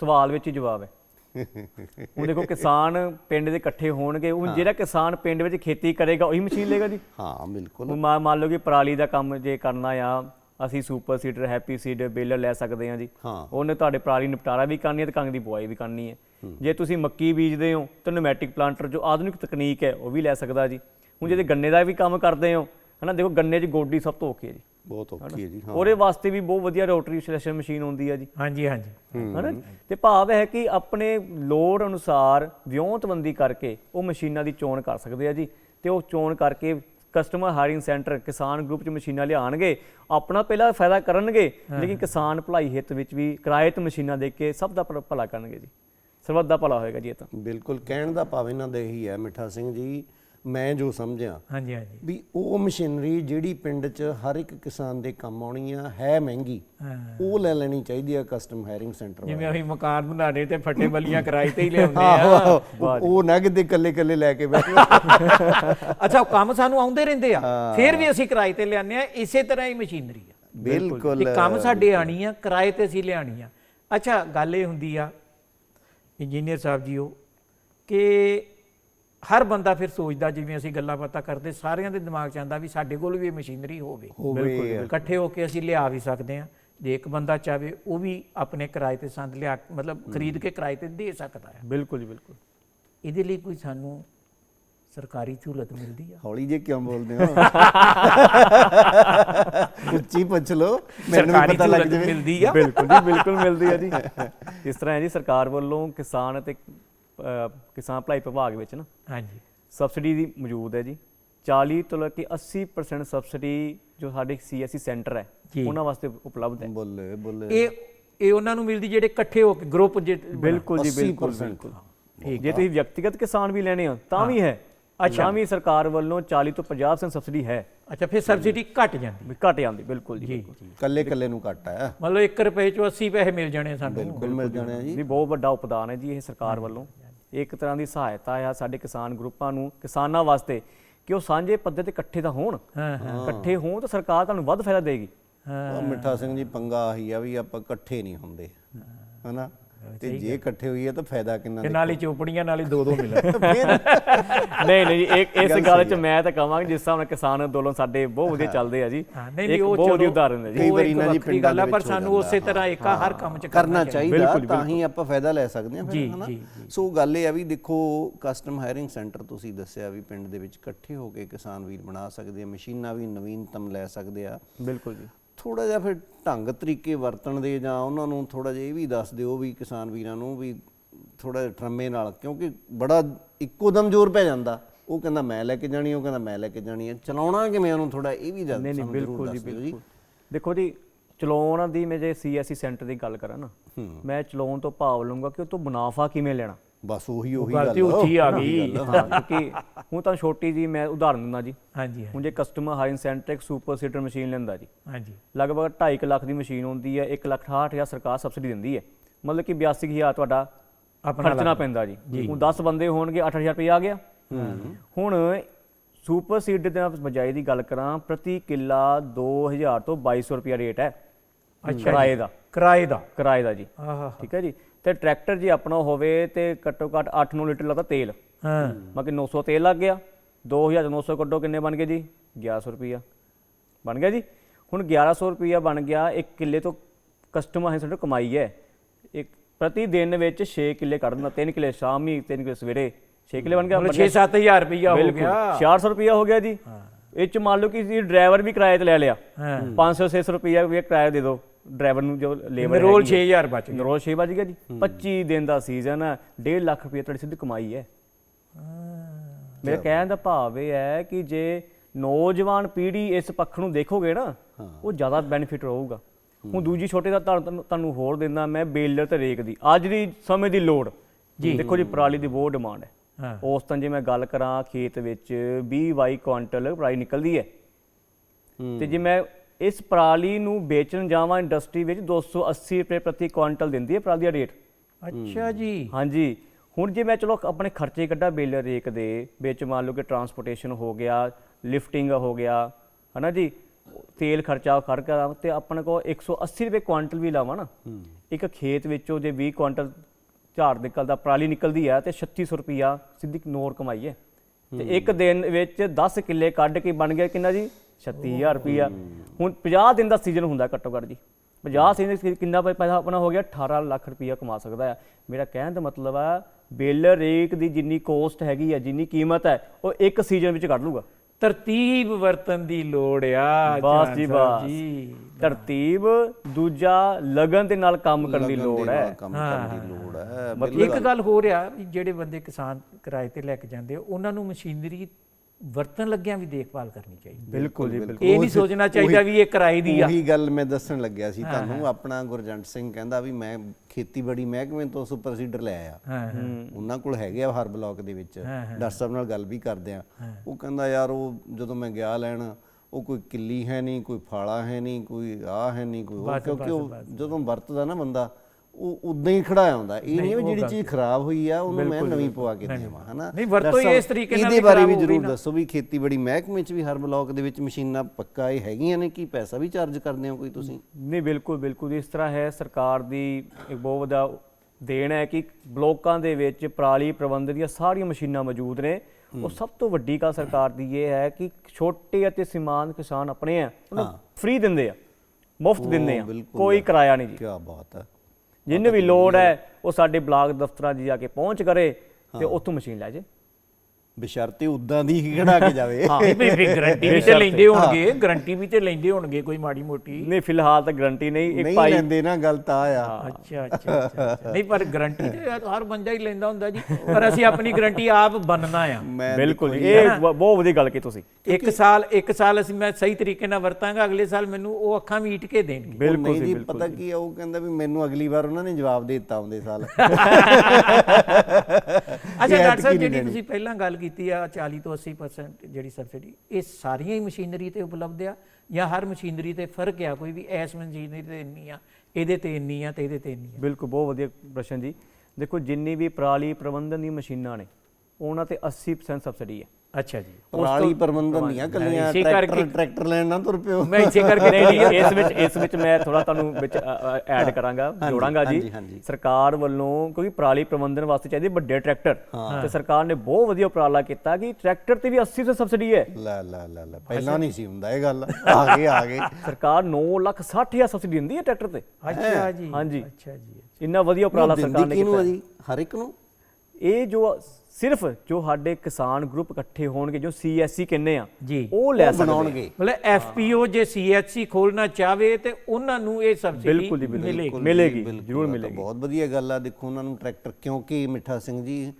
ਸਵਾਲ ਵਿੱਚ ਹੀ ਜਵਾਬ ਹੈ। ਹੁਣ ਦੇਖੋ ਕਿਸਾਨ ਪਿੰਡ ਦੇ ਇਕੱਠੇ ਹੋਣਗੇ ਹੁਣ ਜਿਹੜਾ ਕਿਸਾਨ ਪਿੰਡ ਵਿੱਚ ਖੇਤੀ ਕਰੇਗਾ ਉਹੀ ਮਸ਼ੀਨ ਲਏਗਾ ਜੀ? ਹਾਂ ਬਿਲਕੁਲ। ਹੁਣ ਮੰਨ ਮੰਨ ਲਓ ਕਿ ਪਰਾਲੀ ਦਾ ਕੰਮ ਜੇ ਕਰਨਾ ਆ ਅਸੀਂ super seeder happy seed baler ਲੈ ਸਕਦੇ ਹਾਂ ਜੀ। ਹਾਂ। ਉਹਨੇ ਤੁਹਾਡੇ ਪਰਾਲੀ ਨਿਪਟਾਰਾ ਵੀ ਕਰਨੀ ਹੈ ਤੇ ਕੰਗ ਦੀ ਬੁਆਈ ਵੀ ਕਰਨੀ ਹੈ। ਜੇ ਤੁਸੀਂ ਮੱਕੀ ਬੀਜਦੇ ਹੋ ਤਾਂ ਨੋਮੈਟਿਕ ਪਲਾਂਟਰ ਜੋ ਆਧੁਨਿਕ ਤਕਨੀਕ ਹੈ ਉਹ ਵੀ ਲੈ ਸਕਦਾ ਜੀ। ਹੁਣ ਜੇ ਗੰਨੇ ਦਾ ਵੀ ਕੰਮ ਕਰਦੇ ਹੋ ਹਨਾ ਦੇਖੋ ਗੰਨੇ 'ਚ ਗੋਡੀ ਸਭ ਤੋਂ ਔਖੀ ਹੈ ਜੀ। ਬਹੁਤ ਔਖੀ ਹੈ ਜੀ ਹਾਂ। ਉਹਦੇ ਵਾਸਤੇ ਵੀ ਬਹੁਤ ਵਧੀਆ ਰੋਟਰੀ ਸਿਲੈਕਸ਼ਨ ਮਸ਼ੀਨ ਹੁੰਦੀ ਹੈ ਜੀ। ਹਾਂਜੀ ਹਾਂਜੀ। ਹਨਾ? ਤੇ ਭਾਵ ਹੈ ਕਿ ਆਪਣੇ ਲੋੜ ਅਨੁਸਾਰ ਵਿਉਂਤਬੰਦੀ ਕਰਕੇ ਉਹ ਮਸ਼ੀਨਾਂ ਦੀ ਚੋਣ ਕਰ ਸਕਦੇ ਆ ਜੀ। ਤੇ ਉਹ ਚੋਣ ਕਰਕੇ ਕਸਟਮਰ ਹਾਇਰਿੰਗ ਸੈਂਟਰ ਕਿਸਾਨ ਗਰੁੱਪ ਚ ਮਸ਼ੀਨਾਂ ਲਿਆਣਗੇ ਆਪਣਾ ਪਹਿਲਾ ਫਾਇਦਾ ਕਰਨਗੇ ਲੇਕਿਨ ਕਿਸਾਨ ਭਲਾਈ ਹਿੱਤ ਵਿੱਚ ਵੀ ਕਿਰਾਏ ਤੇ ਮਸ਼ੀਨਾਂ ਦੇ ਕੇ ਸਭ ਦਾ ਭਲਾ- ਭਲਾ ਕਰਨਗੇ ਜੀ। ਸਰਬੱਤ ਦਾ ਭਲਾ ਹੋਏਗਾ ਜੀ ਇਹ ਤਾਂ। ਬਿਲਕੁਲ ਕਹਿਣ ਦਾ ਭਾਵ ਇਹਨਾਂ ਦਾ ਇਹੀ ਹੈ ਮਿੱਠਾ ਸਿੰਘ ਜੀ ਮੈਂ ਜੋ ਸਮਝਿਆ ਹਾਂਜੀ ਹਾਂਜੀ। ਵੀ ਉਹ ਮਸ਼ੀਨਰੀ ਜਿਹੜੀ ਪਿੰਡ 'ਚ ਹਰ ਇੱਕ ਕਿਸਾਨ ਦੇ ਕੰਮ ਆਉਣੀ ਆ ਹੈ ਮਹਿੰਗੀ ਉਹ ਲੈ ਲੈਣੀ ਚਾਹੀਦੀ ਆ ਕਸਟਮ ਹਾਇਰਿੰਗ ਸੈਂਟਰ ਜਿਵੇਂ ਅਸੀਂ ਮਕਾਨ ਬਣਾਣੇ ਤੇ ਫੱਟੇ [LAUGHS] ਬੱਲੀਆਂ ਕਿਰਾਏ ਤੇ ਹੀ ਲਿਆਉਂਦੇ ਆ। ਉਹ ਨਗਦ ਦੇ ਕੱਲੇ ਕੱਲੇ ਲੈ ਕੇ ਬੈਠੇ [LAUGHS] ਅੱਛਾ ਉਹ ਕੰਮ ਸਾਨੂੰ ਆਉਂਦੇ ਰਹਿੰਦੇ ਆ। ਫਿਰ ਵੀ ਅਸੀਂ ਕਿਰਾਏ ਤੇ ਲਿਆਉਂਦੇ ਆ। ਇਸੇ ਤਰ੍ਹਾਂ ਹੀ ਮਸ਼ੀਨਰੀ ਆ। ਬਿਲਕੁਲ ਇਹ ਕੰਮ ਸਾਡੇ ਆਣੀ ਆ ਕਿਰਾਏ ਤੇ ਅਸੀਂ ਲਿਆਣੀ ਆ। ਅੱਛਾ ਗੱਲ ਇਹ ਹੁੰਦੀ ਆ ਇੰਜੀਨੀਅਰ ਸਾਹਿਬ ਜੀਓ ਕਿ ਹਰ ਬੰਦਾ ਫਿਰ ਸੋਚਦਾ ਜਿਵੇਂ ਅਸੀਂ ਗੱਲਾਂ ਬਾਤਾਂ ਕਰਦੇ ਸਾਰਿਆਂ ਦੇ ਦਿਮਾਗ 'ਚ ਆਉਂਦਾ ਵੀ ਸਾਡੇ ਕੋਲ ਵੀ ਇਹ ਮਸ਼ੀਨਰੀ ਹੋਵੇ। ਹੋਵੇ ਇਕੱਠੇ ਹੋ ਕੇ ਅਸੀਂ ਲਿਆ ਵੀ ਸਕਦੇ ਆ ਜੇ ਇੱਕ ਬੰਦਾ ਚਾਵੇ ਉਹ ਵੀ ਆਪਣੇ ਕਿਰਾਏ ਤੇ ਸੰਦ ਲਿਆ ਮਤਲਬ ਖਰੀਦ ਕੇ ਕਿਰਾਏ ਤੇ ਦੇ ਸਕਦਾ ਹੈ। ਬਿਲਕੁਲ ਜੀ ਬਿਲਕੁਲ। ਇਹਦੇ ਲਈ ਕੋਈ ਸਾਨੂੰ ਸਰਕਾਰੀ ਸਹੂਲਤ ਮਿਲਦੀ ਆ? ਹੌਲੀ ਜੇ ਕਿਉਂ ਬੋਲਦੇ ਹੋ? [LAUGHS] ਉੱਚੀ ਪੁੱਛ ਲਓ ਮੈਨੂੰ ਪਤਾ ਲੱਗ ਜਾਵੇ। ਮਿਲਦੀ ਆ? ਬਿਲਕੁਲ ਜੀ ਬਿਲਕੁਲ ਮਿਲਦੀ ਹੈ ਜੀ। [LAUGHS] ਇਸ ਤਰ੍ਹਾਂ ਹੈ ਜੀ ਸਰਕਾਰ ਵੱਲੋਂ ਕਿਸਾਨ ਅਤੇ ਕਿਸਾਨ ਭਲਾਈ ਵਿਭਾਗ ਵਿੱਚ ਨਾ। ਹਾਂਜੀ। ਸਬਸਿਡੀ ਦੀ ਮੌਜੂਦ ਹੈ ਜੀ। 40 ਤੋਂ ਲੈ ਕੇ 80% ਸਬਸਿਡੀ ਜੋ ਸਾਡੇ ਸੀਐਸਸੀ ਸੈਂਟਰ ਹੈ। ਉਹਨਾਂ ਵਾਸਤੇ ਉਪਲਬਧ ਹੈ। ਬੋਲੇ ਬੋਲੇ। ਇਹ ਇਹ ਉਹਨਾਂ ਨੂੰ ਮਿਲਦੀ ਜਿਹੜੇ ਇਕੱਠੇ ਹੋ ਕੇ ਗਰੁੱਪ ਜੇ ਬਿਲਕੁਲ ਜੀ ਬਿਲਕੁਲ 80% ਬਿਲਕੁਲ। ਜੇ ਤੁਸੀਂ ਵਿਅਕਤੀਗਤ ਕਿਸਾਨ ਵੀ ਲੈਣੇ ਆ ਤਾਂ ਵੀ ਹੈ। ਅੱਛਾ ਵੀ ਸਰਕਾਰ ਵੱਲੋਂ 40 ਤੋਂ 50% ਸਬਸਿਡੀ ਹੈ। ਅੱਛਾ ਫਿਰ ਸਬਸਿਡੀ ਘਟ ਜਾਂਦੀ। ਘਟ ਜਾਂਦੀ ਬਿਲਕੁਲ ਜੀ। ਕੱਲੇ ਕੱਲੇ ਨੂੰ ਘੱਟ ਆ ਮਤਲਬ 1 ਰੁਪਏ ਚੋਂ 80 ਪੈਸੇ ਮਿਲ ਜਾਣੇ ਸਾਨੂੰ। ਬਿਲਕੁਲ ਮਿਲ ਜਾਣਾ ਜੀ। ਬਹੁਤ ਵੱਡਾ ਉਪਦਾਨ ਹੈ ਜੀ ਇਹ ਸਰਕਾਰ ਵੱਲੋਂ। ਇੱਕ ਤਰ੍ਹਾਂ ਦੀ ਸਹਾਇਤਾ ਆ ਸਾਡੇ ਕਿਸਾਨ ਗਰੁੱਪਾਂ ਨੂੰ ਕਿਸਾਨਾਂ ਵਾਸਤੇ ਕਿ ਉਹ ਸਾਂਝੇ ਪੱਧਰ ਤੇ ਇਕੱਠੇ ਤਾਂ ਹੋਣ। ਇਕੱਠੇ ਹੋਣ ਤਾਂ ਸਰਕਾਰ ਤੁਹਾਨੂੰ ਵੱਧ ਫਾਇਦਾ ਦੇਗੀ। ਉਹ ਮਿੱਠਾ ਸਿੰਘ ਜੀ ਪੰਗਾ ਆਹੀ ਆ ਵੀ ਆਪਾਂ ਇਕੱਠੇ ਨਹੀਂ ਹੁੰਦੇ। ਹਨਾ? ਤੇ ਜੇ ਇਕੱਠੇ ਹੋਈਏ ਤਾਂ ਫਾਇਦਾ ਕਿੰਨਾ ਤੇ ਨਾਲੇ ਚੋਪੜੀਆਂ ਨਾਲੇ ਦੋ ਦੋ ਮਿਲਣ। [LAUGHS] [LAUGHS] ਨਹੀਂ ਨਹੀਂ ਜੀ ਇੱਕ ਇਸ ਗੱਲ 'ਚ ਮੈਂ ਤਾਂ ਕਹਾਂਗਾ ਜਿਸ ਨਾਲ ਕਿਸਾਨ ਅੰਦੋਲਨ ਸਾਡੇ ਬਹੁਤ ਵਧੀਆ ਚੱਲਦੇ ਆ ਜੀ ਇੱਕ ਉਹ ਬਹੁਤ ਵਧੀਆ ਉਦਾਹਰਨ ਹੈ ਜੀ। ਕਈ ਵਾਰੀ ਨਾ ਜੀ ਪਿੰਡਾਂ ਗੱਲ ਆ ਦੇ ਪਰ ਸਾਨੂੰ ਉਸੇ ਤਰ੍ਹਾਂ ਇੱਕ ਆ ਹਰ ਕੰਮ ਚ ਕਰਨਾ ਚਾਹੀਦਾ। ਤਾਂ ਹੀ ਆਪਾਂ ਫਾਇਦਾ ਲੈ ਸਕਦੇ ਹਾਂ ਫਿਰ ਹਨਾ? ਸੋ ਗੱਲ ਇਹ ਆ ਵੀ ਦੇਖੋ ਕਸਟਮ ਹਾਇਰਿੰਗ ਸੈਂਟਰ ਤੁਸੀਂ ਦੱਸਿਆ ਵੀ ਪਿੰਡ ਦੇ ਵਿੱਚ ਇਕੱਠੇ ਹੋ ਕੇ ਕਿਸਾਨ ਵੀਰ ਬਣਾ ਸਕਦੇ ਆ ਮਸ਼ੀਨਾਂ ਵੀ ਨਵੀਨਤਮ ਲੈ ਸਕਦੇ ਆ। ਬਿਲਕੁਲ ਜੀ। ਥੋੜਾ ਜਿਹਾ ਫਿਰ ਢੰਗ ਤਰੀਕੇ ਵਰਤਣ ਦੇ ਜਾਂ ਉਹਨਾਂ ਨੂੰ ਥੋੜਾ ਜਿਹਾ ਇਹ ਵੀ ਦੱਸ ਦਿਓ ਵੀ ਕਿਸਾਨ ਵੀਰਾਂ ਨੂੰ ਵੀ ਥੋੜਾ ਜਿਹਾ ਟਰਮੇ ਨਾਲ ਕਿਉਂਕਿ ਬੜਾ ਇੱਕੋ ਦਮ ਜ਼ੋਰ ਪੈ ਜਾਂਦਾ। ਉਹ ਕਹਿੰਦਾ ਮੈਂ ਲੈ ਕੇ ਜਾਣੀ ਉਹ ਕਹਿੰਦਾ ਮੈਂ ਲੈ ਕੇ ਜਾਣੀ ਹੈ। ਚਲਾਉਣਾ ਕਿਵੇਂ ਉਹਨੂੰ ਥੋੜਾ ਇਹ ਵੀ ਦੱਸ ਨਹੀਂ ਬਿਲਕੁਲ ਜੀ ਬਿਲਕੁਲ। ਦੇਖੋ ਜੀ ਚਲਾਉਣ ਦੀ ਮੈਂ ਜੇ ਸੀਐਸਸੀ ਸੈਂਟਰ ਦੀ ਗੱਲ ਕਰਾਂ ਨਾ ਮੈਂ ਚਲਾਉਣ ਤੋਂ ਭਾਵ ਲਵਾਂਗਾ ਕਿ ਉਹ ਤੋਂ ਮੁਨਾਫਾ ਕਿਵੇਂ ਲੈਣਾ? ਬਸ ਉਹੀ ਉਹੀ ਗੱਲ ਗੱਲ ਤੇ ਉੱਚੀ ਆ ਗਈ। ਹਾਂ ਕਿਉਂਕਿ ਹੁਣ ਤਾਂ ਛੋਟੀ ਜੀ ਮੈਂ ਉਦਾਹਰਨ ਦਿੰਦਾ ਜੀ। ਹਾਂਜੀ ਹੁਣ ਜੇ ਕਸਟਮਰ ਹਾਇਰ ਸੈਂਟਰ ਇੱਕ ਸੁਪਰ ਸੀਡਰ ਮਸ਼ੀਨ ਲੈਂਦਾ ਜੀ। ਹਾਂਜੀ। ਲਗਭਗ 2.5 ਲੱਖ ਦੀ ਮਸ਼ੀਨ ਹੁੰਦੀ ਹੈ 1 ਲੱਖ 68000 ਸਰਕਾਰ ਸਬਸਿਡੀ ਦਿੰਦੀ ਹੈ। ਮਤਲਬ ਕਿ 82000 ਤੁਹਾਡਾ ਆਪਣਾ ਖਰਚਣਾ ਪੈਂਦਾ ਜੀ। ਹੁਣ 10 ਬੰਦੇ ਹੋਣਗੇ 8000 ਰੁਪਏ ਆ ਗਿਆ। ਹੁਣ ਸੁਪਰ ਸੀਡਰ ਦੇ ਬਜਾਏ ਦੀ ਗੱਲ ਕਰਾਂ ਪ੍ਰਤੀ ਕਿੱਲਾ 2000 ਤੋਂ 2200 ਰੁਪਏ ਰੇਟ ਹੈ। ਅੱਛਾ ਕਿਰਾਏ ਦਾ। ਕਿਰਾਏ ਦਾ। ਕਿਰਾਏ ਦਾ ਜੀ। ਆਹਾ। ਠੀਕ ਹੈ ਜੀ। ਤੇ ਟਰੈਕਟਰ ਜੇ ਆਪਣਾ ਹੋਵੇ ਤੇ ਘੱਟੋ ਘੱਟ 8-9 ਲੀਟਰ ਲੱਗਦਾ ਤੇਲ। ਹਾਂ। ਮਤਲਬ ਕਿ 900 ਤੇਲ ਲੱਗ ਗਿਆ। 2900 ਕੱਢੋ ਕਿੰਨੇ ਬਣ ਗਏ ਜੀ? 1100 ਰੁਪਿਆ ਬਣ ਗਿਆ ਜੀ? ਹੁਣ 1100 ਰੁਪਿਆ ਬਣ ਗਿਆ ਇੱਕ ਕਿੱਲੇ ਤੋਂ ਕਸਟਮਰ ਹੈ ਸਾਡਾ ਕਮਾਈ ਹੈ। ਇੱਕ ਪ੍ਰਤੀ ਦਿਨ ਵਿੱਚ 6 ਕਿੱਲੇ ਕੱਢ ਦਿੰਦਾ 3 ਕਿੱਲੇ ਸ਼ਾਮੀ 3 ਕਿੱਲੇ ਸਵੇਰੇ। 6 ਕਿੱਲੇ ਬਣ ਗਿਆ ਮਤਲਬ 6-7000 ਰੁਪਈਆ ਹੋ ਗਿਆ। 400 ਰੁਪਿਆ ਹੋ ਗਿਆ ਜੀ। ਇਹ ਚ ਮੰਨ ਲਓ ਕਿ ਤੁਸੀਂ ਡਰਾਈਵਰ ਵੀ ਕਿਰਾਏ ਤੇ ਲੈ ਲਿਆ। ਹਾਂ। 500-600 ਰੁਪਿਆ ਵੀ ਕਿਰਾਇਆ ਦੇ ਦਿਓ। ਡਰਾਈਵਰ ਨੂੰ ਜੋ ਲੇਬਰ ਰੋਲ 6000 ਬਚ ਗਿਆ। ਰੋਜ਼ 6 ਵਜ ਗਿਆ ਜੀ। 25 ਦਿਨ ਦਾ ਸੀਜ਼ਨ ਹੈ 1.5 ਲੱਖ ਰੁਪਏ ਤੁਹਾਡੀ ਸਿੱਧੀ ਕਮਾਈ ਹੈ। ਮੇਰੇ ਕਹਿਣ ਦਾ ਭਾਵ ਇਹ ਹੈ ਕਿ ਜੇ ਨੌਜਵਾਨ ਪੀੜ੍ਹੀ ਇਸ ਪੱਖ ਨੂੰ ਦੇਖੋਗੇ ਨਾ ਉਹ ਜ਼ਿਆਦਾ ਬੈਨੀਫਿਟ ਰਹੂਗਾ। ਹੁਣ ਦੂਜੀ ਛੋਟੇ ਦਾ ਤੁਹਾਨੂੰ ਹੋਰ ਦਿੰਦਾ ਮੈਂ ਬੇਲਰ ਤੇ ਰੇਕ ਦੀ। ਅੱਜ ਦੀ ਸਮੇਂ ਦੀ ਲੋੜ। ਜੀ। ਦੇਖੋ ਜੀ ਪਰਾਲੀ ਦੀ ਬਹੁਤ ਡਿਮਾਂਡ ਹੈ। ਉਸ ਤਾਂ ਜੇ ਮੈਂ ਗੱਲ ਕਰਾਂ ਖੇਤ ਵਿੱਚ 20 22 ਕੁਆਂਟਲ ਪਰਾਲੀ ਨਿਕਲਦੀ ਹੈ। ਤੇ ਜੇ ਮੈਂ ਇਸ ਪਰਾਲੀ ਨੂੰ ਵੇਚਣ ਜਾਵਾਂ ਇੰਡਸਟਰੀ ਵਿੱਚ 280 ਰੁਪਏ ਪ੍ਰਤੀ ਕੁਆਂਟਲ ਦਿੰਦੀ ਹੈ ਪਰਾਲੀ ਦਾ ਰੇਟ। ਅੱਛਾ ਜੀ। ਹਾਂਜੀ। ਹੁਣ ਜੇ ਮੈਂ ਚਲੋ ਆਪਣੇ ਖਰਚੇ ਕੱਢਾ ਬੇਲਰ ਰੇਕ ਦੇ ਵਿੱਚ ਮੰਨ ਲਓ ਕਿ ਟਰਾਂਸਪੋਰਟੇਸ਼ਨ ਹੋ ਗਿਆ ਲਿਫਟਿੰਗ ਹੋ ਗਿਆ ਹਨਾ ਜੀ? ਤੇਲ ਖਰਚਾ ਖਰਚਾ ਤੇ ਆਪਣੇ ਕੋਲ 180 ਰੁਪਏ ਕੁਆਂਟਲ ਵੀ ਲਾਵਾਂ ਨਾ। ਇੱਕ ਖੇਤ ਵਿੱਚੋਂ ਜੇ 20 ਕੁਆਂਟਲ ਝਾੜ ਨਿਕਲਦਾ ਪਰਾਲੀ ਨਿਕਲਦੀ ਹੈ ਤੇ 3600 ਰੁਪਿਆ ਸਿੱਧੀ ਨੋਰ ਕਮਾਈ ਹੈ। ਤੇ ਇੱਕ ਦਿਨ ਵਿੱਚ 10 ਕਿੱਲੇ ਕੱਢ ਕੇ ਬਣ ਗਿਆ ਕਿੰਨਾ ਜੀ? 36000 ਰੁਪਿਆ ਹੁਣ 50 ਦਿਨ ਦਾ ਸੀਜ਼ਨ ਹੁੰਦਾ ਘੱਟੋ ਘੱਟ ਜੀ। 50 ਸੀਜ਼ਨ ਕਿੰਨਾ ਪੈਸਾ ਆਪਣਾ ਹੋ ਗਿਆ? 18 ਲੱਖ ਰੁਪਿਆ ਕਮਾ ਸਕਦਾ ਹੈ। ਮੇਰਾ ਕਹਿਣ ਦਾ ਮਤਲਬ ਹੈ ਬੇਲਰ ਰੇਕ ਦੀ ਜਿੰਨੀ ਕੋਸਟ ਹੈਗੀ ਹੈ ਜਿੰਨੀ ਕੀਮਤ ਹੈ ਉਹ ਇੱਕ ਸੀਜ਼ਨ ਵਿੱਚ ਕੱਢ ਲੂਗਾ। ਤਰਤੀਬ ਵਰਤਨ ਦੀ ਲੋੜ ਆ ਬਸ ਜੀ ਬਸ। ਜੀ। ਤਰਤੀਬ ਦੂਜਾ ਲਗਨ ਦੇ ਨਾਲ ਕੰਮ ਕਰਨ ਦੀ ਲੋੜ ਹੈ। ਕੰਮ ਕਰਨ ਦੀ ਲੋੜ ਹੈ। ਇੱਕ ਗੱਲ ਹੋ ਰਿਹਾ ਵੀ ਜਿਹੜੇ ਬੰਦੇ ਕਿਸਾਨ ਕਿਰਾਏ ਤੇ ਲੈ ਕੇ ਜਾਂਦੇ ਆ, ਉਹਨਾਂ ਨੂੰ ਮਸ਼ੀਨਰੀ ਵਰਤਣ ਲੱਗਿਆਂ ਵੀ ਦੇਖਭਾਲ ਕਰਨੀ ਚਾਹੀਦੀ ਬਿਲਕੁਲ ਜੀ ਬਿਲਕੁਲ। ਇਹ ਨਹੀਂ ਸੋਚਣਾ ਚਾਹੀਦਾ ਵੀ ਇਹ ਕਿਰਾਏ ਦੀ ਆ। ਉਹੀ ਗੱਲ ਮੈਂ ਦੱਸਣ ਲੱਗਿਆ ਸੀ ਤੁਹਾਨੂੰ। ਆਪਣਾ ਗੁਰਜੰਟ ਸਿੰਘ ਕਹਿੰਦਾ ਵੀ ਮੈਂ ਖੇਤੀਬਾੜੀ ਮਹਿਕਮੇ ਤੋਂ ਸੁਪਰ ਸੀਡਰ ਲੈ ਆਇਆ। ਹਾਂ ਹਾਂ। ਉਹਨਾਂ ਕੋਲ ਹੈਗੇ ਆ ਹਰ ਬਲਾਕ ਦੇ ਵਿੱਚ। ਡਾਕਟਰ ਸਾਹਿਬ ਨਾਲ ਗੱਲ ਵੀ ਕਰਦੇ ਆ। ਉਹ ਕਹਿੰਦਾ ਯਾਰ ਉਹ ਜਦੋਂ ਮੈਂ ਗਿਆ ਲੈਣ ਉਹ ਕੋਈ ਕਿੱਲੀ ਹੈ ਨਹੀਂ ਕੋਈ ਫਾਲਾ ਹੈ ਨਹੀਂ ਕੋਈ ਆ ਹੈ ਨਹੀਂ ਕੋਈ ਉਹ ਕਿਉਂਕਿ ਉਹ ਜਦੋਂ ਵਰਤਦਾ ਨਾ ਬੰਦਾ ਉਹ ਉਦਾਂ ਹੀ ਖੜਾਇਆ ਹੁੰਦਾ। ਇਹ ਨਹੀਂ ਵੀ ਜਿਹੜੀ ਚੀਜ਼ ਖਰਾਬ ਹੋਈ ਆ ਉਹਨੂੰ ਮੈਂ ਨਵੀਂ ਪਵਾ ਕੇ ਦੇਵਾਂ ਹਨਾ? ਨਹੀਂ, ਵਰਤੋਂ ਇਸ ਤਰੀਕੇ ਨਾਲ ਇਹਦੇ ਬਾਰੇ ਵੀ ਜ਼ਰੂਰ ਦੱਸੋ ਵੀ ਖੇਤੀਬਾੜੀ ਮਹਿਕਮੇ 'ਚ ਵੀ ਹਰ ਬਲਾਕ ਦੇ ਵਿੱਚ ਮਸ਼ੀਨਾਂ ਪੱਕਾ ਇਹ ਹੈਗੀਆਂ ਨੇ ਕੀ ਪੈਸਾ ਵੀ ਚਾਰਜ ਕਰਦੇ ਹੋ ਕੋਈ ਤੁਸੀਂ? ਨਹੀਂ ਬਿਲਕੁਲ ਬਿਲਕੁਲ। ਇਸ ਤਰ੍ਹਾਂ ਹੈ ਸਰਕਾਰ ਦੀ ਇੱਕ ਬਹੁਤ ਵੱਡਾ ਦੇਣ ਹੈ ਕਿ ਬਲੋਕਾਂ ਦੇ ਵਿੱਚ ਪਰਾਲੀ ਪ੍ਰਬੰਧ ਦੀਆਂ ਸਾਰੀਆਂ ਮਸ਼ੀਨਾਂ ਮੌਜੂਦ ਨੇ। ਉਹ ਸਭ ਤੋਂ ਵੱਡੀ ਗੱਲ ਸਰਕਾਰ ਦੀ ਇਹ ਹੈ ਕਿ ਛੋਟੇ ਅਤੇ ਸੀਮਾਂਤ ਕਿਸਾਨ ਆਪਣੇ ਆ ਉਹਨਾਂ ਫ੍ਰੀ ਦਿੰਦੇ ਆ ਮੁਫਤ ਦਿੰਦੇ ਆ। ਕੋਈ ਕਿਰਾਇਆ ਨਹੀਂ ਜੀ। ਕੀ ਬਾਤ ਹੈ। ਜਿਹਨੂੰ ਵੀ ਲੋੜ ਹੈ ਉਹ ਸਾਡੇ ਬਲਾਕ ਦਫ਼ਤਰਾਂ 'ਚ ਜਾ ਕੇ ਪਹੁੰਚ ਕਰੇ ਤੇ ਉੱਥੋਂ ਮਸ਼ੀਨ ਲੈ ਜੇ। ਬਸ਼ਰਤੇ ਉਦਾਂ ਦੀ ਹੀ ਖੜਾ ਕੇ ਜਾਵੇ। ਨਹੀਂ ਵੀ ਵੀ ਗਰੰਟੀ ਵੀ ਤੇ ਲੈਂਦੇ ਹੋਣਗੇ ਗਰੰਟੀ ਵੀ ਤੇ ਲੈਂਦੇ ਹੋਣਗੇ ਕੋਈ ਮਾੜੀ ਮੋਟੀ। ਨਹੀਂ ਫਿਲਹਾਲ ਤਾਂ ਗਰੰਟੀ ਨਹੀਂ ਇੱਕ ਨਹੀਂ ਭਾਈ ਲੈਂਦੇ ਨਾ ਗੱਲ ਤਾਂ ਆ। ਅੱਛਾ ਅੱਛਾ ਅੱਛਾ, ਅੱਛਾ। ਨਹੀਂ ਪਰ ਗਰੰਟੀ ਤੇ ਹਰ ਬੰਦਾ ਹੀ ਲੈਂਦਾ ਹੁੰਦਾ ਜੀ। ਪਰ ਅਸੀਂ ਆਪਣੀ ਗਰੰਟੀ ਆਪ ਬੰਨਣਾ ਆ। ਮੈਂ ਬਿਲਕੁਲ ਜੀ ਇਹ ਬ- ਬਹੁਤ ਵਧੀਆ ਗੱਲ ਕੀਤੀ ਤੁਸੀਂ। ਇੱਕ ਸਾਲ ਇੱਕ ਸਾਲ ਅਸੀਂ ਮੈਂ ਸਹੀ ਤਰੀਕੇ ਨਾਲ ਵਰਤਾਂਗਾ ਅਗਲੇ ਸਾਲ ਮੈਨੂੰ ਉਹ ਅੱਖਾਂ ਮੀਟ ਕੇ ਦੇਣਗੇ। ਬਿਲਕੁਲ ਜੀ ਪਤਾ ਕੀ ਆ ਉਹ ਕਹਿੰਦਾ ਵੀ ਮੈਨੂੰ ਅਗਲੀ ਵਾਰ ਉਹਨਾਂ ਨੇ ਜਵਾਬ ਦੇ ਦਿੱਤਾ ਆਉਂਦੇ ਸਾਲ। [LAUGHS] ਅੱਛਾ ਡਾਕਟਰ ਸਾਹਿਬ ਜਿਹੜੀ ਤੁਸੀਂ ਪਹਿਲਾਂ ਗੱਲ ਕੀਤੀ ਆ 40 ਤੋਂ 80% ਜਿਹੜੀ ਸਬਸਿਡੀ ਇਹ ਸਾਰੀਆਂ ਹੀ ਮਸ਼ੀਨਰੀ ਤੇ ਉਪਲਬਧ ਆ ਜਾਂ ਹਰ ਮਸ਼ੀਨਰੀ ਤੇ ਫ਼ਰਕ ਆ? ਕੋਈ ਵੀ ਐਸ ਮਸ਼ੀਨਰੀ ਤੇ ਇੰਨੀ ਆ ਇਹਦੇ ਤੇ ਇੰਨੀ ਆ ਤੇ ਇਹਦੇ ਤੇ ਇੰਨੀ ਆ। ਬਿਲਕੁਲ ਬਹੁਤ ਵਧੀਆ ਪ੍ਰਸ਼ਨ ਜੀ। ਦੇਖੋ ਜਿੰਨੀ ਵੀ ਪਰਾਲੀ ਪ੍ਰਬੰਧਨ ਦੀ ਮਸ਼ੀਨਾਂ ਨੇ ਉਹਨਾਂ ਤੇ 80% ਸਬਸਿਡੀ ਹੈ ਅੱਛਾ ਜੀ। ਪਰਾਲੀ ਪ੍ਰਬੰਧਨ ਦੀਆਂ ਕੱਲੀਆਂ ਟਰੈਕਟਰ ਟਰੈਕਟਰ ਲੈਣ ਨਾ ਤੁਰ ਪਿਓ। ਮੈਂ ਇਸੇ ਕਰਕੇ ਨਹੀਂ ਨਹੀਂ ਇਸ [LAUGHS] ਵਿੱਚ ਇਸ ਵਿੱਚ ਮੈਂ ਥੋੜਾ ਤੁਹਾਨੂੰ ਵਿੱਚ ਐਡ ਕਰਾਂਗਾ ਜੋੜਾਂਗਾ ਜੀ। ਸਰਕਾਰ ਵੱਲੋਂ ਕਿਉਂਕਿ ਪਰਾਲੀ ਪ੍ਰਬੰਧਨ ਵਾਸਤੇ ਚਾਹੀਦੇ ਵੱਡੇ ਟਰੈਕਟਰ। ਤੇ ਸਰਕਾਰ ਨੇ ਬਹੁਤ ਵਧੀਆ ਉਪਰਾਲਾ ਕੀਤਾ ਕਿ ਟਰੈਕਟਰ ਤੇ ਵੀ 80% ਸਬਸਿਡੀ ਹੈ। ਲੈ ਲੈ ਲੈ ਲੈ। ਪਹਿਲਾਂ ਨਹੀਂ ਸੀ ਹੁੰਦਾ ਇਹ ਗੱਲ। ਆ ਗਏ ਆ ਗਏ। ਸਰਕਾਰ 9 ਲੱਖ 60 ਹਜ਼ਾਰ ਸਬਸਿਡੀ ਦਿੰਦੀ ਹੈ ਟਰੈਕਟਰ ਤੇ। ਅੱਛਾ ਜੀ ਹਾਂਜੀ। ਅੱਛਾ ਜੀ ਇੰਨਾ ਵਧੀਆ ਉਪਰਾਲਾ ਸਰਕਾਰ ਨੇ ਕੀਤਾ ਜੀ? ਹਰ ਇੱਕ ਨੂੰ? ਇਹ ਜੋ ਸਿਰਫ ਜੋ ਸਾਡੇ ਕਿਸਾਨ ਗਰੁੱਪ ਇਕੱਠੇ ਹੋਣਗੇ ਜੋ ਸੀਐਸਸੀ ਕਹਿੰਦੇ ਆ ਜੀ। ਉਹ ਲੈ ਸਕਦੇ। ਬਣਾਉਣਗੇ। ਮਤਲਬ ਐਫਪੀਓ ਜੇ ਸੀਐਚਸੀ ਖੋਲਣਾ ਚਾਹਵੇ ਤੇ ਉਹਨਾਂ ਨੂੰ ਇਹ ਸਬਸਿਡੀ ਬਿਲਕੁਲ ਮਿਲੇਗੀ। ਮਿਲੇਗੀ ਬਿਲਕੁਲ, ਜ਼ਰੂਰ ਮਿਲੇਗੀ। ਬਹੁਤ ਵਧੀਆ ਗੱਲ ਆ। ਦੇਖੋ ਉਹਨਾਂ ਨੂੰ ਟਰੈਕਟਰ ਕਿਉਂਕਿ ਮਿੱਠਾ ਸਿੰਘ ਜੀ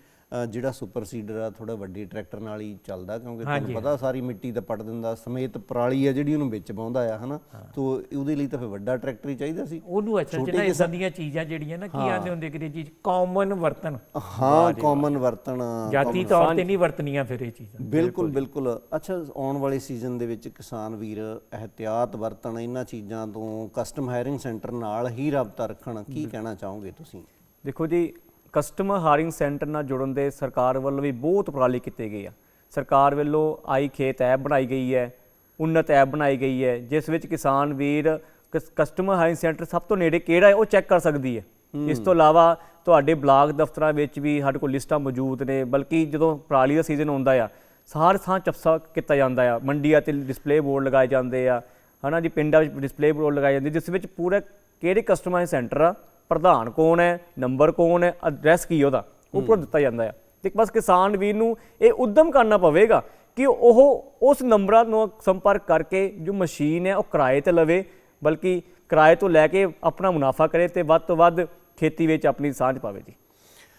ਜਿਹੜਾ ਸੁਪਰ ਸੀਡਰ ਆ ਥੋੜਾ ਵੱਡੇ ਟਰੈਕਟਰ ਨਾਲ ਹੀ ਚੱਲਦਾ ਕਿਉਂਕਿ ਤੁਹਾਨੂੰ ਪਤਾ ਸਾਰੀ ਮਿੱਟੀ ਤਾਂ ਪੱਟ ਦਿੰਦਾ ਸਮੇਤ ਪਰਾਲੀ ਆ ਜਿਹੜੀ ਉਹਨੂੰ ਵਿੱਚ ਪਾਉਂਦਾ ਆ ਹਨਾ? ਤੋ ਉਹਦੇ ਲਈ ਤਾਂ ਫਿਰ ਵੱਡਾ ਟਰੈਕਟਰ ਹੀ ਚਾਹੀਦਾ ਸੀ। ਉਹਨੂੰ ਅਸਲ ਚ ਨਾ ਇਦਾਂ ਦੀਆਂ ਚੀਜ਼ਾਂ ਜਿਹੜੀਆਂ ਨਾ ਕੀ ਆਂਦੇ ਹੁੰਦੇ ਕਿ ਚੀਜ਼ ਕਾਮਨ ਵਰਤਨ ਹਾਂ ਕਾਮਨ ਵਰਤਣ ਜਾਤੀ ਤੌਰ ਤੇ ਨਹੀਂ ਵਰਤਣੀਆਂ ਫਿਰ ਇਹ ਚੀਜ਼ਾਂ। ਬਿਲਕੁਲ ਬਿਲਕੁਲ ਅੱਛਾ ਆਉਣ ਵਾਲੇ ਸੀਜ਼ਨ ਦੇ ਵਿੱਚ ਕਿਸਾਨ ਵੀਰ ਅਹਤਿਆਤ ਵਰਤਣ ਇਹਨਾਂ ਚੀਜ਼ਾਂ ਤੋਂ ਕਸਟਮ ਹਾਇਰਿੰਗ ਸੈਂਟਰ ਨਾਲ ਹੀ ਰਾਬਤਾ ਰੱਖਣ ਕੀ ਕਹਿਣਾ ਚਾਹੋਗੇ ਤੁਸੀਂ? ਦੇਖੋ ਜੀ ਕਸਟਮਰ ਹਾਇਰਿੰਗ ਸੈਂਟਰ ਨਾਲ ਜੁੜਨ ਦੇ ਸਰਕਾਰ ਵੱਲੋਂ ਵੀ ਬਹੁਤ ਉਪਰਾਲੇ ਕੀਤੇ ਗਏ ਆ। ਸਰਕਾਰ ਵੱਲੋਂ ਆਈ ਖੇਤ ਐਪ ਬਣਾਈ ਗਈ ਹੈ ਉન્નਤ ਐਪ ਬਣਾਈ ਗਈ ਹੈ ਜਿਸ ਵਿੱਚ ਕਿਸਾਨ ਵੀਰ ਕਸ- ਕਸਟਮਰ ਹਾਇਰਿੰਗ ਸੈਂਟਰ ਸਭ ਤੋਂ ਨੇੜੇ ਕਿਹੜਾ ਹੈ ਉਹ ਚੈੱਕ ਕਰ ਸਕਦੀ ਹੈ। ਇਸ ਤੋਂ ਇਲਾਵਾ ਤੁਹਾਡੇ ਬਲਾਕ ਦਫ਼ਤਰਾਂ ਵਿੱਚ ਵੀ ਸਾਡੇ ਕੋਲ ਲਿਸਟਾਂ ਮੌਜੂਦ ਨੇ ਬਲਕਿ ਜਦੋਂ ਪਰਾਲੀ ਦਾ ਸੀਜ਼ਨ ਆਉਂਦਾ ਆ ਹਰ ਥਾਂ ਚਪਸਾ ਕੀਤਾ ਜਾਂਦਾ ਆ। ਮੰਡੀਆਂ ਤੇ ਡਿਸਪਲੇ ਬੋਰਡ ਲਗਾਏ ਜਾਂਦੇ ਆ ਹਨਾ ਜੀ ਪਿੰਡਾਂ ਵਿੱਚ ਡਿਸਪਲੇ ਬੋਰਡ ਲਗਾਏ ਜਾਂਦੇ ਜਿਸ ਵਿੱਚ ਪੂਰਾ ਕਿਹੜੇ ਕਸਟਮਰ ਸੈਂਟਰ ਆ ਪ੍ਰਧਾਨ ਕੌਣ ਹੈ ਨੰਬਰ ਕੌਣ ਹੈ ਐਡਰੈਸ ਕੀ ਉਹਦਾ ਉਹ ਪੂਰਾ ਦਿੱਤਾ ਜਾਂਦਾ ਆ ਤੇ ਬਸ ਕਿਸਾਨ ਵੀਰ ਨੂੰ ਇਹ ਉਦਮ ਕਰਨਾ ਪਵੇਗਾ ਕਿ ਉਹ ਉਸ ਨੰਬਰਾਂ ਨੂੰ ਸੰਪਰਕ ਕਰਕੇ ਜੋ ਮਸ਼ੀਨ ਹੈ ਉਹ ਕਿਰਾਏ ਤੇ ਲਵੇ ਬਲਕਿ ਕਿਰਾਏ ਤੋਂ ਲੈ ਕੇ ਆਪਣਾ ਮੁਨਾਫਾ ਕਰੇ ਤੇ ਵੱਧ ਤੋਂ ਵੱਧ ਖੇਤੀ ਵਿੱਚ ਆਪਣੀ ਸਾਂਝ ਪਾਵੇ ਜੀ।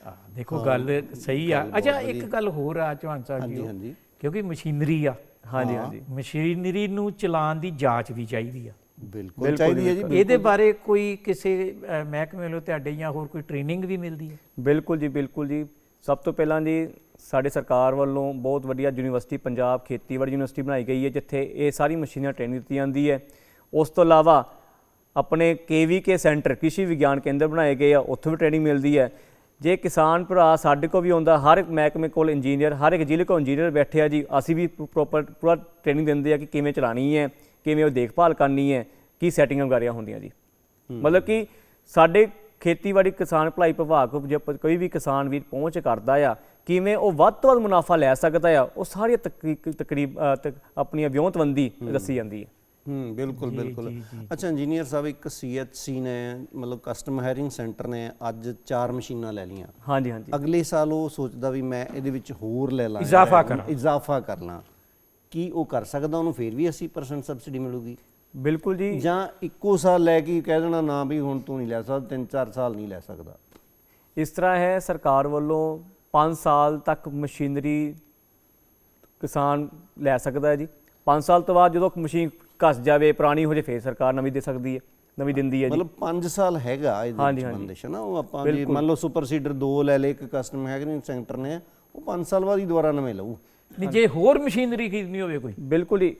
ਆ ਦੇਖੋ ਗੱਲ ਸਹੀ ਆ। ਅੱਛਾ ਇੱਕ ਗੱਲ ਹੋਰ ਆ ਚੌਹਾਨ ਸਾਹਿਬ ਜੀ ਹਾਂਜੀ। ਕਿਉਂਕਿ ਮਸ਼ੀਨਰੀ ਆ। ਹਾਂਜੀ ਹਾਂਜੀ। ਮਸ਼ੀਨਰੀ ਨੂੰ ਚਲਾਉਣ ਦੀ ਜਾਂਚ ਵੀ ਚਾਹੀਦੀ ਆ। ਬਿਲਕੁਲ ਚਾਹੀਦੀ ਹੈ ਜੀ ਇਹਦੇ ਬਾਰੇ ਕੋਈ ਕਿਸੇ ਮਹਿਕਮੇ ਵੱਲੋਂ ਤੁਹਾਡੇ ਜਾਂ ਹੋਰ ਕੋਈ ਟ੍ਰੇਨਿੰਗ ਵੀ ਮਿਲਦੀ ਹੈ? ਬਿਲਕੁਲ ਜੀ ਬਿਲਕੁਲ ਜੀ। ਸਭ ਤੋਂ ਪਹਿਲਾਂ ਜੀ ਸਾਡੇ ਸਰਕਾਰ ਵੱਲੋਂ ਬਹੁਤ ਵਧੀਆ ਯੂਨੀਵਰਸਿਟੀ ਪੰਜਾਬ ਖੇਤੀਬਾੜੀ ਯੂਨੀਵਰਸਿਟੀ ਬਣਾਈ ਗਈ ਹੈ ਜਿੱਥੇ ਇਹ ਸਾਰੀ ਮਸ਼ੀਨਾਂ ਟ੍ਰੇਨਿੰਗ ਦਿੱਤੀ ਜਾਂਦੀ ਹੈ। ਉਸ ਤੋਂ ਇਲਾਵਾ ਆਪਣੇ ਕੇਵੀਕੇ ਸੈਂਟਰ ਕ੍ਰਿਸ਼ੀ ਵਿਗਿਆਨ ਕੇਂਦਰ ਬਣਾਏ ਗਏ ਆ ਉੱਥੇ ਵੀ ਟ੍ਰੇਨਿੰਗ ਮਿਲਦੀ ਹੈ। ਜੇ ਕਿਸਾਨ ਭਰਾ ਸਾਡੇ ਕੋਲ ਵੀ ਆਉਂਦਾ ਹਰ ਇੱਕ ਮਹਿਕਮੇ ਕੋਲ ਇੰਜੀਨੀਅਰ ਹਰ ਇੱਕ ਜ਼ਿਲ੍ਹੇ ਕੋਲ ਇੰਜੀਨੀਅਰ ਬੈਠੇ ਆ ਜੀ ਅਸੀਂ ਵੀ ਪ੍ਰੋਪਰ ਪੂਰਾ ਟ੍ਰੇਨਿੰਗ ਦਿੰਦੇ ਆ ਕਿ ਕਿਵੇਂ ਚਲਾਣੀ ਹੈ। ਕਿਵੇਂ ਉਹ ਦੇਖਭਾਲ ਕਰਨੀ ਹੈ ਕੀ ਸੈਟਿੰਗਾਂ ਵਗੈਰਾ ਹੁੰਦੀਆਂ ਜੀ। ਮਤਲਬ ਕਿ ਸਾਡੇ ਖੇਤੀਬਾੜੀ ਕਿਸਾਨ ਭਲਾਈ ਵਿਭਾਗ ਕੋਲ ਜੇ ਕੋਈ ਵੀ ਕਿਸਾਨ ਵੀਰ ਪਹੁੰਚ ਕਰਦਾ ਆ ਕਿਵੇਂ ਉਹ ਵੱਧ ਤੋਂ ਵੱਧ ਮੁਨਾਫਾ ਲੈ ਸਕਦਾ ਆ ਉਹ ਸਾਰੀਆਂ ਤਕਰੀਬ ਤਕਰੀਬ ਅ, ਤਕ- ਆਪਣੀਆਂ ਵਿਉਂਤਬੰਦੀ ਦੱਸੀ ਜਾਂਦੀ ਹੈ। ਹੂੰ ਬਿਲਕੁਲ ਬਿਲਕੁਲ। ਅੱਛਾ ਇੰਜੀਨੀਅਰ ਸਾਹਿਬ ਇੱਕ ਸੀਐਚਸੀ ਨੇ ਮਤਲਬ ਕਸਟਮ ਹਾਇਰਿੰਗ ਸੈਂਟਰ ਨੇ ਅੱਜ ਚਾਰ ਮਸ਼ੀਨਾਂ ਲੈ ਲਈਆਂ। ਹਾਂਜੀ ਹਾਂਜੀ। ਅਗਲੇ ਸਾਲ ਉਹ ਸੋਚਦਾ ਵੀ ਮੈਂ ਇਹਦੇ ਵਿੱਚ ਹੋਰ ਲੈ ਲਾਂ। ਇਜ਼ਾਫਾ ਕਰਾਂ। ਇਜ਼ਾਫਾ ਕਰ ਲਾਂ। ਕੀ ਉਹ ਕਰ ਸਕਦਾ ਉਹਨੂੰ ਫੇਰ ਵੀ 80% ਸਬਸਿਡੀ ਮਿਲੂਗੀ? ਬਿਲਕੁਲ ਜੀ। ਜਾਂ ਇੱਕੋ ਸਾਲ ਲੈ ਕੇ ਕਹਿ ਦੇਣਾ ਨਾ ਵੀ ਹੁਣ ਤੂੰ ਨਹੀਂ ਲੈ ਸਕਦਾ ਤਿੰਨ ਚਾਰ ਸਾਲ ਨਹੀਂ ਲੈ ਸਕਦਾ। ਇਸ ਤਰ੍ਹਾਂ ਹੈ ਸਰਕਾਰ ਵੱਲੋਂ 5 ਸਾਲ ਤੱਕ ਮਸ਼ੀਨਰੀ ਕਿਸਾਨ ਲੈ ਸਕਦਾ ਹੈ ਜੀ। 5 ਸਾਲ ਤੋਂ ਬਾਅਦ ਜਦੋਂ ਮਸ਼ੀਨ ਘਸ ਜਾਵੇ ਪੁਰਾਣੀ ਹੋ ਜੇ ਫੇਰ ਸਰਕਾਰ ਨਵੀਂ ਦੇ ਸਕਦੀ ਹੈ ਨਵੀਂ ਦਿੰਦੀ ਹੈ ਜੀ। ਮਤਲਬ 5 ਸਾਲ ਹੈਗਾ ਇਹਦੇ। ਬੰਦਿਸ਼ ਨਾ? ਉਹ ਆਪਾਂ ਜੇ ਮੰਨ ਲਓ ਸੁਪਰ ਸੀਡਰ 2 ਲੈ ਲੇ ਇੱਕ ਕਸਟਮ ਹਾਇਰਿੰਗ ਸੈਂਟਰ ਨੇ ਉਹ 5 ਸਾਲ ਬਾਅਦ ਹੀ ਦੁਬਾਰਾ ਨਵੇਂ ਲਊ। ਨਹੀਂ ਜੇ ਹੋਰ ਮਸ਼ੀਨਰੀ ਖਰੀਦਣੀ ਹੋਵੇ ਕੋਈ। ਬਿਲਕੁਲ ਹੀ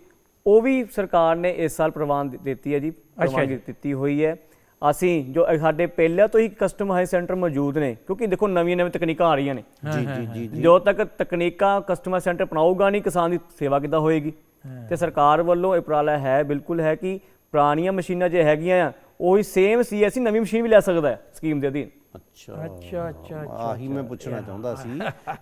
ਉਹ ਵੀ ਸਰਕਾਰ ਨੇ ਇਸ ਸਾਲ ਪ੍ਰਵਾਨ ਦਿੱਤੀ ਹੈ ਜੀ। ਪ੍ਰਵਾਨਗੀ ਦਿੱਤੀ ਹੋਈ ਹੈ। ਅਸੀਂ ਜੋ ਸਾਡੇ ਪਹਿਲਾਂ ਤੋਂ ਹੀ ਕਸਟਮ ਹਾਈ ਸੈਂਟਰ ਮੌਜੂਦ ਨੇ ਕਿਉਂਕਿ ਦੇਖੋ ਨਵੀਆਂ ਨਵੀਆਂ ਤਕਨੀਕਾਂ ਆ ਰਹੀਆਂ ਨੇ। ਜੀ ਜੀ ਜੀ ਜਦੋਂ ਤੱਕ ਤਕਨੀਕਾਂ ਕਸਟਮਰ ਸੈਂਟਰ ਅਪਣਾਊਗਾ ਨਹੀਂ ਕਿਸਾਨ ਦੀ ਸੇਵਾ ਕਿੱਦਾਂ ਹੋਏਗੀ? ਤੇ ਸਰਕਾਰ ਵੱਲੋਂ ਇਹ ਉਪਰਾਲਾ ਹੈ ਬਿਲਕੁਲ ਹੈ ਕਿ ਪੁਰਾਣੀਆਂ ਮਸ਼ੀਨਾਂ ਜੇ ਹੈਗੀਆਂ ਆ ਉਹੀ ਸੇਮ ਸੀਐਸਸੀ ਨਵੀਂ ਮਸ਼ੀਨ ਵੀ ਲੈ ਸਕਦਾ ਹੈ ਸਕੀਮ ਦੇ ਅਧੀਨ। ਅੱਛਾ। ਅੱਛਾ ਅੱਛਾ ਆਹੀ ਮੈਂ ਪੁੱਛਣਾ ਚਾਹੁੰਦਾ ਸੀ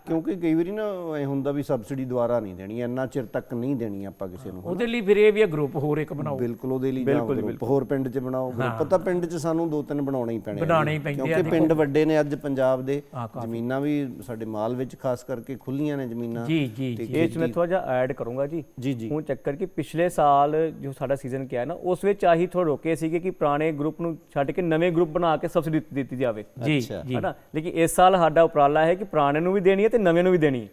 ਕਿਉਂਕਿ ਕਈ ਵਾਰੀ ਨਾ ਐ ਹੁੰਦਾ ਵੀ ਸਬਸਿਡੀ ਦੁਬਾਰਾ ਨਹੀਂ ਦੇਣੀ ਇੰਨਾ ਚਿਰ ਤੱਕ ਨਹੀਂ ਦੇਣੀ ਆਪਾਂ ਕਿਸੇ ਨੂੰ ਉਹਦੇ ਲਈ ਫਿਰ ਇਹ ਵੀ ਗਰੁੱਪ ਹੋਰ ਇੱਕ ਬਣਾਓ। ਬਿਲਕੁਲ ਉਹਦੇ ਲਈ ਜਾਂ ਗਰੁੱਪ ਹੋਰ ਪਿੰਡ 'ਚ ਬਣਾਓ ਗਰੁੱਪ ਤਾਂ ਪਿੰਡ 'ਚ ਸਾਨੂੰ ਦੋ ਤਿੰਨ ਬਣਾਉਣੇ ਹੀ ਪੈਣੇ ਬਣਾਉਣੇ ਹੀ। ਪੈਂਦੇ ਆ, ਕਿਉਂਕਿ ਪਿੰਡ ਵੱਡੇ ਨੇ ਅੱਜ ਪੰਜਾਬ ਦੇ ਜ਼ਮੀਨਾਂ ਵੀ ਸਾਡੇ ਮਾਲ ਵਿੱਚ ਖਾਸ ਕਰਕੇ ਖੁੱਲੀਆਂ ਨੇ ਜ਼ਮੀਨਾਂ। ਜੀ ਜੀ ਇਹ ਚ ਮੈਂ ਥੋੜਾ ਜਿਹਾ ਐਡ ਕਰੂੰਗਾ ਜੀ। ਜੀ ਜੀ। ਹੁਣ ਚੱਕਰ ਕਿ ਪਿਛਲੇ ਸਾਲ ਜੋ ਸਾਡਾ ਸੀਜ਼ਨ ਕਿਹਾ ਨਾ ਉਸ ਵਿੱਚ ਆਹੀ ਥੋੜਾ ਰੋਕੇ ਸੀਗੇ ਕਿ ਪੁਰਾਣੇ ਗਰੁੱਪ ਨੂੰ ਛੱਡ ਕੇ ਨਵੇਂ ਗਰੁੱਪ ਬਣਾ ਕੇ ਸਬਸਿਡੀ ਦਿੱਤੀ ਜਾਵੇ। ਜੀ ਹੈਨਾ? ਲੇਕਿਨ ਇਸ ਸਾਲ ਸਾਡਾ ਉਪਰਾਲਾ ਹੈ ਕਿ ਪੁਰਾਣੇ ਨੂੰ ਵੀ ਦੇਣੀ ਹੈ ਤੇ ਨਵੇਂ ਨੂੰ ਵੀ ਦੇਣੀ ਹੈ।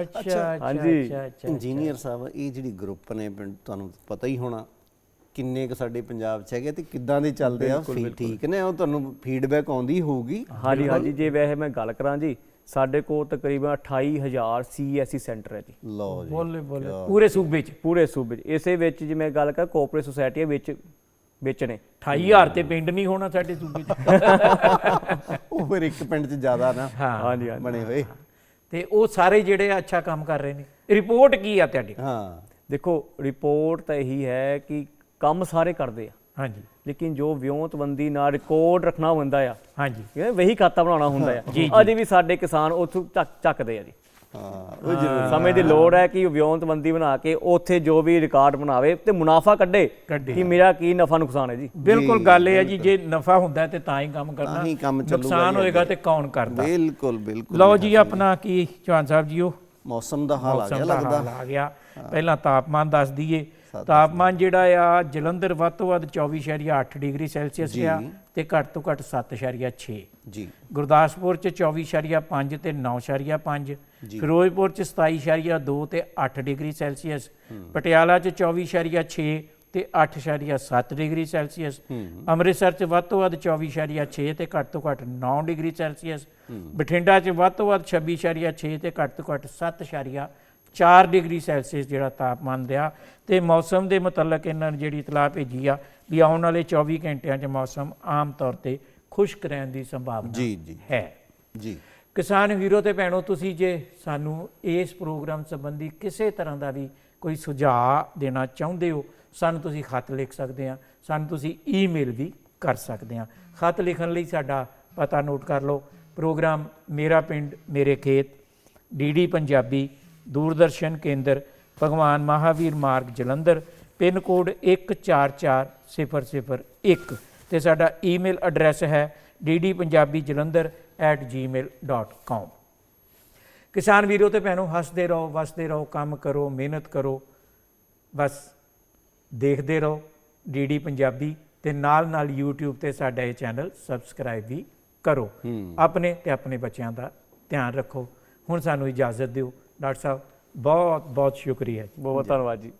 ਅੱਛਾ ਅੱਛਾ। ਹਾਂਜੀ। ਇੰਜੀਨੀਅਰ ਸਾਹਿਬ ਇਹ ਜਿਹੜੀ ਗਰੁੱਪ ਨੇ ਪਿੰਡ ਤੁਹਾਨੂੰ ਪਤਾ ਹੀ ਹੋਣਾ ਕਿੰਨੇ ਕੁ ਸਾਡੇ ਪੰਜਾਬ 'ਚ ਹੈਗੇ ਤੇ ਕਿੱਦਾਂ ਦੇ ਚੱਲਦੇ ਆ ਫੀ- ਠੀਕ ਨੇ? ਉਹ ਤੁਹਾਨੂੰ ਫੀਡਬੈਕ ਆਉਂਦੀ ਹੋਊਗੀ। ਹਾਂਜੀ ਹਾਂਜੀ ਜੇ ਵੈਸੇ ਮੈਂ ਗੱਲ ਕਰਾਂ ਜੀ ਸਾਡੇ ਕੋਲ ਤਕਰੀਬਨ 28000 ਸੀਐਸਸੀ ਸੈਂਟਰ ਹੈ ਜੀ। ਲਓ ਜੀ। ਬੋਲੇ ਬੋਲੇ। ਪੂਰੇ ਸੂਬੇ ਚ ਪੂਰੇ ਸੂਬੇ 'ਚ। ਇਸੇ ਵਿੱਚ ਜੇ ਮੈਂ ਗੱਲ ਕਰਾਂ ਕੋਆਪਰੇਟ ਸੁਸਾਇਟੀਆਂ ਵਿੱਚ ਵਿੱਚ ਨੇ 28000 ਤੇ ਪਿੰਡ ਨਹੀਂ ਹੋਣਾ ਸਾਡੇ ਸੂਬੇ ਚ। ਉਹ ਫਿਰ ਇੱਕ ਪਿੰਡ 'ਚ ਜ਼ਿਆਦਾ ਨਾ ਹਾਂਜੀ ਬਣੇ ਹੋਏ। ਤੇ ਉਹ ਸਾਰੇ ਜਿਹੜੇ ਅੱਛਾ ਕੰਮ ਕਰ ਰਹੇ ਨੇ। ਰਿਪੋਰਟ ਕੀ ਆ ਤੁਹਾਡੀ? ਹਾਂ। ਦੇਖੋ ਰਿਪੋਰਟ ਤਾਂ ਇਹੀ ਹੈ ਕਿ ਕੰਮ ਸਾਰੇ ਕਰਦੇ ਆ। ਹਾਂਜੀ ਲੇਕਿਨ ਜੋ ਵਿਉਂਤਬੰਦੀ ਨਾਲ ਰਿਕਾਰਡ ਰੱਖਣਾ ਹੁੰਦਾ ਆ ਹਾਂਜੀ ਇਹ ਵਹੀ ਖਾਤਾ ਬਣਾਉਣਾ ਹੁੰਦਾ ਆ। ਅਜੇ ਵੀ ਸਾਡੇ ਕਿਸਾਨ ਉੱਥੋਂ ਚੱਕ ਚੱਕਦੇ ਆ ਜੀ। ਹਾਂ। ਉਹ ਜ਼ਰੂਰ। ਸਮੇਂ ਦੀ ਲੋੜ ਹੈ ਕਿ ਵਿਉਂਤਬੰਦੀ ਬਣਾ ਕੇ ਉੱਥੇ ਜੋ ਵੀ ਰਿਕਾਰਡ ਬਣਾਵੇ ਤੇ ਮੁਨਾਫਾ ਕੱਢੇ। ਕਿ ਮੇਰਾ ਕੀ ਨਫਾ ਨੁਕਸਾਨ ਹੈ ਜੀ। ਬਿਲਕੁਲ ਗੱਲ ਇਹ ਹੈ ਜੀ ਜੇ ਨਫਾ ਹੁੰਦਾ ਤੇ ਤਾਂ ਹੀ ਕੰਮ ਕਰਨਾ ਤਾਂ ਹੀ ਕੰਮ ਚੱਲੂਗਾ ਨੁਕਸਾਨ ਜੀ ਹੋਏਗਾ ਤੇ ਕੌਣ ਕਰਦਾ? ਬਿਲਕੁਲ ਬਿਲਕੁਲ। ਲਓ ਜੀ ਆਪਣਾ ਕੀ ਚੌਹਾਨ ਸਾਹਿਬ ਜੀਓ? ਮੌਸਮ ਦਾ ਹਾਲ ਆ ਗਿਆ ਮੌਸਮ ਦਾ ਲੱਗਦਾ। ਹਾਲ ਆ ਗਿਆ। ਪਹਿਲਾਂ ਤਾਪਮਾਨ ਦੱਸ ਦਈਏ। ਤਾਪਮਾਨ ਜਿਹੜਾ ਆ ਜਲੰਧਰ ਵੱਧ ਤੋਂ ਵੱਧ 24.8 ਡਿਗਰੀ ਸੈਲਸੀਅਸ ਆ ਤੇ ਘੱਟ ਤੋਂ ਘੱਟ 7.6 ਜੀ। ਗੁਰਦਾਸਪੁਰ ਚ 24.5 ਤੇ 9.5 ਫਿਰੋਜ਼ਪੁਰ ਚ 27.2 ਤੇ 8 ਡਿਗਰੀ ਸੈਲਸੀਅਸ ਪਟਿਆਲਾ ਚ 24.6 ਤੇ 8.7 ਡਿਗਰੀ ਸੈਲਸੀਅਸ ਅੰਮ੍ਰਿਤਸਰ ਚ ਵੱਧ ਤੋਂ ਵੱਧ 24.6 ਤੇ ਘੱਟ ਤੋਂ ਘੱਟ 9 ਡਿਗਰੀ ਸੈਲਸੀਅਸ ਬਠਿੰਡਾ ਚ ਵੱਧ ਤੋਂ ਵੱਧ 26.6 ਤੇ ਘੱਟ ਤੋਂ ਘੱਟ 7.4 ਡਿਗਰੀ ਸੈਲਸੀਅਸ ਜਿਹੜਾ ਤਾਪਮਾਨ ਰਿਹਾ ਤੇ ਮੌਸਮ ਦੇ ਮੁਤਲਕ ਇਹਨਾਂ ਨੇ ਜਿਹੜੀ ਇਤਲਾਹ ਭੇਜੀ ਆ ਵੀ ਆਉਣ ਵਾਲੇ 24 ਘੰਟਿਆਂ 'ਚ ਮੌਸਮ ਆਮ ਤੌਰ ਤੇ ਖੁਸ਼ਕ ਰਹਿਣ ਦੀ ਸੰਭਾਵਨਾ ਜੀ ਜੀ। ਹੈ। ਜੀ। ਕਿਸਾਨ ਵੀਰੋ ਤੇ ਭੈਣੋ ਤੁਸੀਂ ਜੇ ਸਾਨੂੰ ਇਸ ਪ੍ਰੋਗਰਾਮ ਸੰਬੰਧੀ ਕਿਸੇ ਤਰ੍ਹਾਂ ਦਾ ਵੀ ਕੋਈ ਸੁਝਾਅ ਦੇਣਾ ਚਾਹੁੰਦੇ ਹੋ ਸਾਨੂੰ ਤੁਸੀਂ ਖੱਤ ਲਿਖ ਸਕਦੇ ਆ ਸਾਨੂੰ ਤੁਸੀਂ ਈਮੇਲ ਵੀ ਕਰ ਸਕਦੇ ਆ ਖੱਤ ਲਿਖਣ ਲਈ ਸਾਡਾ ਪਤਾ ਨੋਟ ਕਰ ਲਓ। ਪ੍ਰੋਗਰਾਮ ਮੇਰਾ ਪਿੰਡ ਮੇਰੇ ਖੇਤ ਡੀਡੀ ਪੰਜਾਬੀ ਦੂਰਦਰਸ਼ਨ ਕੇਂਦਰ ਭਗਵਾਨ ਮਹਾਵੀਰ ਮਾਰਗ ਜਲੰਧਰ ਪਿੰਨ ਕੋਡ 144001 ਤੇ ਸਾਡਾ ਈਮੇਲ ਐਡਰੈਸ ਹੈ ddpunjabijalandhar@gmail.com ਕਿਸਾਨ ਵੀਰੋ ਤੇ ਭੈਣੋ ਹੱਸਦੇ ਰਹੋ ਵਸਦੇ ਰਹੋ ਕੰਮ ਕਰੋ ਮਿਹਨਤ ਕਰੋ ਬਸ ਦੇਖਦੇ ਰਹੋ ਡੀਡੀ ਪੰਜਾਬੀ ਤੇ ਨਾਲ ਨਾਲ YouTube ਤੇ ਸਾਡਾ ਇਹ ਚੈਨਲ ਸਬਸਕ੍ਰਾਈਬ ਵੀ ਕਰੋ। ਆਪਣੇ ਤੇ ਆਪਣੇ ਬੱਚਿਆਂ ਦਾ ਧਿਆਨ ਰੱਖੋ। ਹੁਣ ਸਾਨੂੰ ਇਜਾਜ਼ਤ ਦਿਓ। ਡਾਕਟਰ ਸਾਹਿਬ ਬਹੁਤ ਬਹੁਤ ਸ਼ੁਕਰੀਆ ਬਹੁਤ ਧੰਨਵਾਦ ਜੀ।